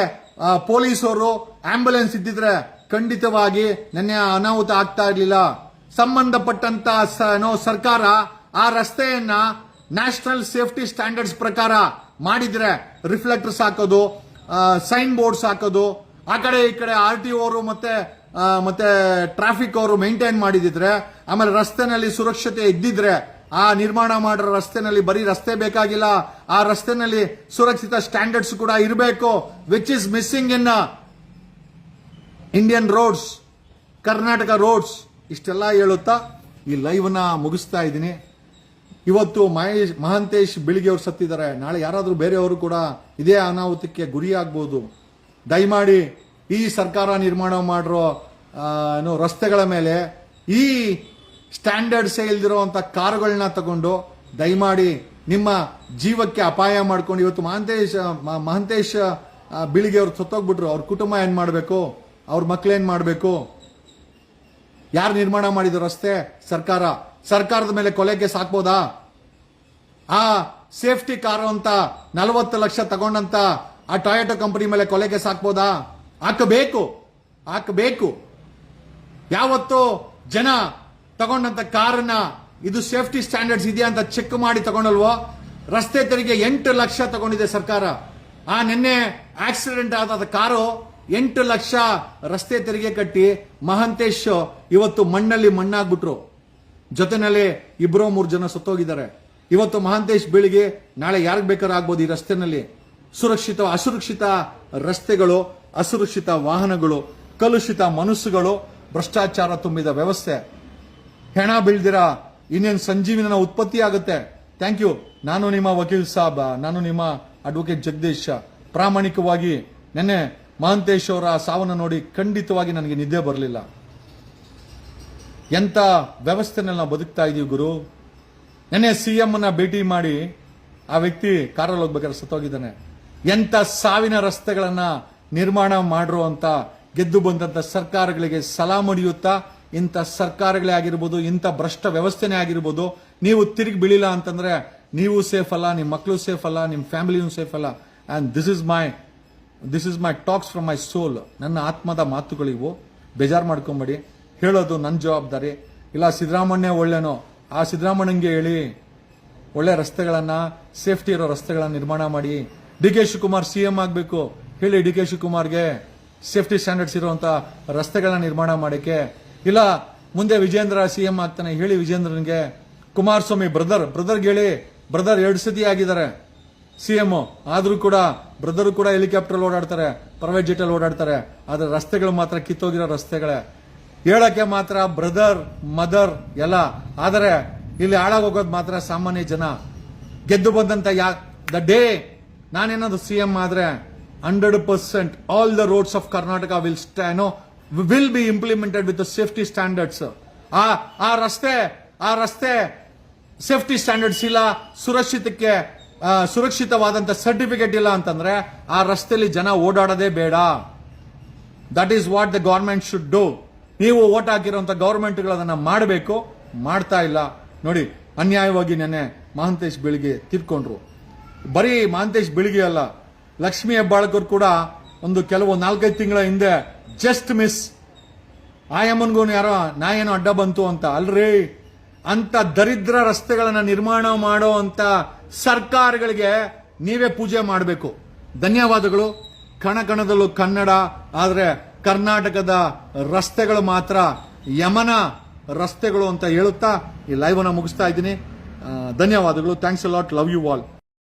ಪೊಲೀಸ್ ಪೊಲೀಸರು ಆಂಬುಲೆನ್ಸ್ ಇದ್ದಿದ್ರೆ ಖಂಡಿತವಾಗಿ ನೆನ್ನೆ ಅನಾಹುತ ಆಗ್ತಾ ಇರಲಿಲ್ಲ. ಸಂಬಂಧಪಟ್ಟಂತ ಸರ್ಕಾರ ಆ ರಸ್ತೆಯನ್ನ ನ್ಯಾಷನಲ್ ಸೇಫ್ಟಿ ಸ್ಟ್ಯಾಂಡರ್ಡ್ಸ್ ಪ್ರಕಾರ ಮಾಡಿದ್ರೆ ರಿಫ್ಲೆಕ್ಟರ್ಸ್ ಹಾಕೋದು ಸೈನ್ ಬೋರ್ಡ್ಸ್ ಹಾಕೋದು, ಆ ಕಡೆ ಈ ಕಡೆ ಆರ್ ಟಿ ಓರು ಮತ್ತೆ ಮತ್ತೆ ಟ್ರಾಫಿಕ್ ಅವರು ಮೇಂಟೈನ್ ಮಾಡಿದಿದ್ರೆ ಆಮೇಲೆ ರಸ್ತೆನಲ್ಲಿ ಸುರಕ್ಷತೆ ಇದ್ದಿದ್ರೆ ಆ ನಿರ್ಮಾಣ ಮಾಡಿರೋ ರಸ್ತೆನಲ್ಲಿ ಬರೀ ರಸ್ತೆ ಬೇಕಾಗಿಲ್ಲ, ಆ ರಸ್ತೆನಲ್ಲಿ ಸುರಕ್ಷಿತ ಸ್ಟ್ಯಾಂಡರ್ಡ್ಸ್ ಕೂಡ ಇರಬೇಕು which is missing in Indian roads Karnataka roads ಇಷ್ಟೆಲ್ಲ ಹೇಳುತ್ತಾ ಈ ಲೈವ್ನ ಮುಗಿಸ್ತಾ ಇದ್ದೀನಿ. ಇವತ್ತು ಮಹೇಶ್, ಮಹಾಂತೇಶ್ ಬಿಳಿಗೆ ಅವ್ರು ಸತ್ತಿದ್ದಾರೆ. ನಾಳೆ ಯಾರಾದರೂ ಬೇರೆಯವರು ಕೂಡ ಇದೇ ಅನಾಹುತಕ್ಕೆ ಗುರಿಯಾಗಬಹುದು ದಯಮಾಡಿ ಈ ಸರ್ಕಾರ ನಿರ್ಮಾಣ ಮಾಡಿರೋ ರಸ್ತೆಗಳ ಮೇಲೆ ಈ ಸ್ಟ್ಯಾಂಡರ್ಡ್ಸೇ ಇಲ್ದಿರೋಂಥ ಕಾರುಗಳನ್ನ ತಗೊಂಡು ದಯಮಾಡಿ ನಿಮ್ಮ ಜೀವಕ್ಕೆ ಅಪಾಯ ಮಾಡ್ಕೊಂಡು ಇವತ್ತು ಮಹಂತೇಶ್ ಮಹಂತೇಶ್ ಬಿಳಿಗೆ ಅವ್ರು ಸತ್ತೋಗ್ಬಿಟ್ರು. ಅವ್ರ ಕುಟುಂಬ ಏನ್ ಮಾಡಬೇಕು? ಅವ್ರ ಮಕ್ಳೇನ್ ಮಾಡಬೇಕು? ಯಾರು ನಿರ್ಮಾಣ ಮಾಡಿದ ರಸ್ತೆ? ಸರ್ಕಾರ. ಸರ್ಕಾರದ ಮೇಲೆ ಕೊಲೆಗೆ ಸಾಕ್ಬೋದಾ ಆ, ಸೇಫ್ಟಿ ಕಾರು ಅಂತ ನಲವತ್ತು ಲಕ್ಷ ತಗೊಂಡಂತ ಆ ಟೊಯೋಟೋ ಕಂಪನಿ ಮೇಲೆ ಕೊಲೆಗೆ ಸಾಕ್ಬೋದಾ ಹಾಕಬೇಕು. ಹಾಕಬೇಕು. ಯಾವತ್ತು ಜನ ತಗೊಂಡಂತ ಕಾರನ್ನ ಇದು ಸೇಫ್ಟಿ ಸ್ಟ್ಯಾಂಡರ್ಡ್ಸ್ ಇದೆಯಾ ಅಂತ ಚೆಕ್ ಮಾಡಿ ತಗೊಂಡಲ್ವೋ? ರಸ್ತೆ ತೆರಿಗೆ ಎಂಟು ಲಕ್ಷ ತಗೊಂಡಿದೆ ಸರ್ಕಾರ. ಆ ನಿನ್ನೆ ಆಕ್ಸಿಡೆಂಟ್ ಆದ ಕಾರು ಎಂಟು ಲಕ್ಷ ರಸ್ತೆ ತೆರಿಗೆ ಕಟ್ಟಿ ಮಹಂತೇಶ್ ಇವತ್ತು ಮಣ್ಣಲ್ಲಿ ಮಣ್ಣಾಗ್ಬಿಟ್ರು. ಜೊತೆನಲ್ಲಿ ಇಬ್ಬರೋ ಮೂರು ಜನ ಸತ್ತೋಗಿದ್ದಾರೆ. ಇವತ್ತು ಮಹಾಂತೇಶ್ ಬೀಳಿಗೆ ನಾಳೆ ಯಾರ್ ಬೇಕಾದ್ರೂ ಆಗ್ಬೋದು ಈ ರಸ್ತೆನಲ್ಲಿ. ಸುರಕ್ಷಿತ, ಅಸುರಕ್ಷಿತ ರಸ್ತೆಗಳು, ಅಸುರಕ್ಷಿತ ವಾಹನಗಳು, ಕಲುಷಿತ ಮನಸ್ಸುಗಳು, ಭ್ರಷ್ಟಾಚಾರ ತುಂಬಿದ ವ್ಯವಸ್ಥೆ. ಹೆಣ ಬೀಳ್ದಿರ, ಇನ್ನೇನು ಸಂಜೀವಿನ ಉತ್ಪತ್ತಿ ಆಗುತ್ತೆ ಥ್ಯಾಂಕ್ ಯು ನಾನು ನಿಮ್ಮ ವಕೀಲ್ ಸಾಬ್, ನಾನು ನಿಮ್ಮ ಅಡ್ವೊಕೇಟ್ ಜಗದೀಶ್. ಪ್ರಾಮಾಣಿಕವಾಗಿ ನೆನ್ನೆ ಮಹಂತೇಶ್ ಅವರ ಸಾವನ್ನು ನೋಡಿ ಖಂಡಿತವಾಗಿ ನನಗೆ ನಿದ್ದೆ ಬರಲಿಲ್ಲ. ಎಂತ ವ್ಯವಸ್ಥೆನಲ್ಲಿ ನಾವು ಬದುಕ್ತಾ ಇದೀವಿ ಗುರು? ನೆನ್ನೆ ಸಿ ನ ಭೇಟಿ ಮಾಡಿ ಆ ವ್ಯಕ್ತಿ ಕಾರಲ್ಲಿ ಹೋಗ್ಬೇಕಾದ್ರೆ ಸತ್ತೋಗಿದ್ದಾನೆ. ಎಂತ ಸಾವಿನ ರಸ್ತೆಗಳನ್ನ ನಿರ್ಮಾಣ ಮಾಡಿರೋ ಅಂತ ಗೆದ್ದು ಬಂದಂತ ಸರ್ಕಾರಗಳಿಗೆ ಸಲಾಮ್ ಹೊಡೆಯುತ್ತಾ ಇಂಥ ಸರ್ಕಾರಗಳೇ ಆಗಿರ್ಬೋದು, ಇಂಥ ಭ್ರಷ್ಟ ವ್ಯವಸ್ಥೆನೇ ಆಗಿರ್ಬೋದು, ನೀವು ತಿರುಗಿ ಬೀಳಿಲ್ಲ ಅಂತಂದ್ರೆ ನೀವು ಸೇಫ್ ಅಲ್ಲ ನಿಮ್ಮ ಮಕ್ಕಳು ಸೇಫ್ ಅಲ್ಲ ನಿಮ್ಮ ಫ್ಯಾಮಿಲಿಯೂ ಸೇಫ್ ಅಲ್ಲ. And this is my this is my talks from my soul ನನ್ನ ಆತ್ಮದ ಮಾತುಗಳಿವು ಬೇಜಾರು ಮಾಡ್ಕೊಂಬೇಡಿ. ಹೇಳೋದು ನನ್ನ ಜವಾಬ್ದಾರಿ. ಇಲ್ಲ ಸಿದ್ದರಾಮಣ್ಯ ಒಳ್ಳೆನೋ? ಆ ಸಿದ್ದರಾಮಣ್ಣಂಗೆ ಹೇಳಿ. ಒಳ್ಳೆ ರಸ್ತೆಗಳನ್ನ ಸೇಫ್ಟಿ ಇರೋ ರಸ್ತೆಗಳನ್ನ ನಿರ್ಮಾಣ ಮಾಡಿ. D K Shivakumar C M ಆಗಬೇಕು. ಹೇಳಿ ಡಿ ಕೆ ಶಿವಕುಮಾರ್ಗೆ ಸೇಫ್ಟಿ ಸ್ಟ್ಯಾಂಡರ್ಡ್ಸ್ ಇರುವಂಥ ರಸ್ತೆಗಳನ್ನ ನಿರ್ಮಾಣ ಮಾಡಕ್ಕೆ. ಇಲ್ಲ, ಮುಂದೆ ವಿಜೇಂದ್ರ ಸಿ ಎಂ ಆಗ್ತಾನೆ, ಹೇಳಿ ವಿಜೇಂದ್ರನಿಗೆ, ಕುಮಾರಸ್ವಾಮಿ ಬ್ರದರ್ ಬ್ರದರ್ಗೆ ಹೇಳಿ ಬ್ರದರ್ ಎರಡು ಸತಿ ಆಗಿದ್ದಾರೆ. ಸಿ ಎಂ ಆದರೂ ಕೂಡ ಬ್ರದರ್ ಕೂಡ ಹೆಲಿಕಾಪ್ಟರ್ ಓಡಾಡ್ತಾರೆ ಪ್ರೈವೇಟ್ ಜೆಟ್ ಅಲ್ಲಿ ಓಡಾಡ್ತಾರೆ, ಆದ್ರೆ ರಸ್ತೆಗಳು ಮಾತ್ರ ಕಿತ್ತೋಗಿರೋ ರಸ್ತೆಗಳೇ. ಹೇಳಕ್ಕೆ ಮಾತ್ರ ಬ್ರದರ್ ಮದರ್ ಎಲ್ಲ, ಆದರೆ ಇಲ್ಲಿ ಹಾಳಾಗೋಗೋದು ಮಾತ್ರ ಸಾಮಾನ್ಯ ಜನ. ಗೆದ್ದು ಬಂದಂತ ಯಾ ದ ಡೇ ನಾನೇನಾದ್ರು ಸಿಎಂ ಆದ್ರೆ hundred percent all the roads of Karnataka will ಸ್ಟ್ಯಾನೋ will be implemented with safety standards ಆ ಆ ರಸ್ತೆ ಆ ರಸ್ತೆ ಸೇಫ್ಟಿ ಸ್ಟ್ಯಾಂಡರ್ಡ್ಸ್ ಇಲ್ಲ, ಸುರಕ್ಷಿತಕ್ಕೆ ಸುರಕ್ಷಿತವಾದಂತ ಸರ್ಟಿಫಿಕೇಟ್ ಇಲ್ಲ ಅಂತಂದ್ರೆ ಆ ರಸ್ತೆಯಲ್ಲಿ ಜನ ಓಡಾಡೋದೇ ಬೇಡ. That is what the government should do ನೀವು ಓಟ್ ಹಾಕಿರುವಂತ ಗೌರ್ಮೆಂಟ್ಗಳು ಅದನ್ನ ಮಾಡಬೇಕು, ಮಾಡ್ತಾ ಇಲ್ಲ. ನೋಡಿ, ಅನ್ಯಾಯವಾಗಿ ನೆನೆ ಮಹಾಂತೇಶ್ ಬೆಳಿಗ್ಗೆ ತೀರ್ಕೊಂಡ್ರು. ಬರೀ ಮಹಾಂತೇಶ್ ಬೆಳಿಗ್ಗೆ ಅಲ್ಲ, ಲಕ್ಷ್ಮೀ ಹೆಬ್ಬಾಳ್ಕರ್ ಕೂಡ ಒಂದು ಕೆಲವು ನಾಲ್ಕೈದು ತಿಂಗಳ ಹಿಂದೆ ಜಸ್ಟ್ ಮಿಸ್ ಆಯಮ್ಮನ್ಗೂ ಯಾರೋ ನಾ ಏನೋ ಅಡ್ಡ ಬಂತು ಅಂತ. ಅಲ್ರಿ ಅಂತ ದರಿದ್ರ ರಸ್ತೆಗಳನ್ನು ನಿರ್ಮಾಣ ಮಾಡೋ ಅಂತ ಸರ್ಕಾರಗಳಿಗೆ ನೀವೇ ಪೂಜೆ ಮಾಡಬೇಕು. ಧನ್ಯವಾದಗಳು. ಕಣ ಕಣದಲ್ಲೂ ಕನ್ನಡ ಆದರೆ ಕರ್ನಾಟಕದ ರಸ್ತೆಗಳು ಮಾತ್ರ ಯಮನ ರಸ್ತೆಗಳು ಅಂತ ಹೇಳುತ್ತಾ ಈ ಲೈವನ್ನು ಮುಗಿಸ್ತಾ ಇದ್ದೀನಿ. ಆ, ಧನ್ಯವಾದಗಳು. Thanks lot love you all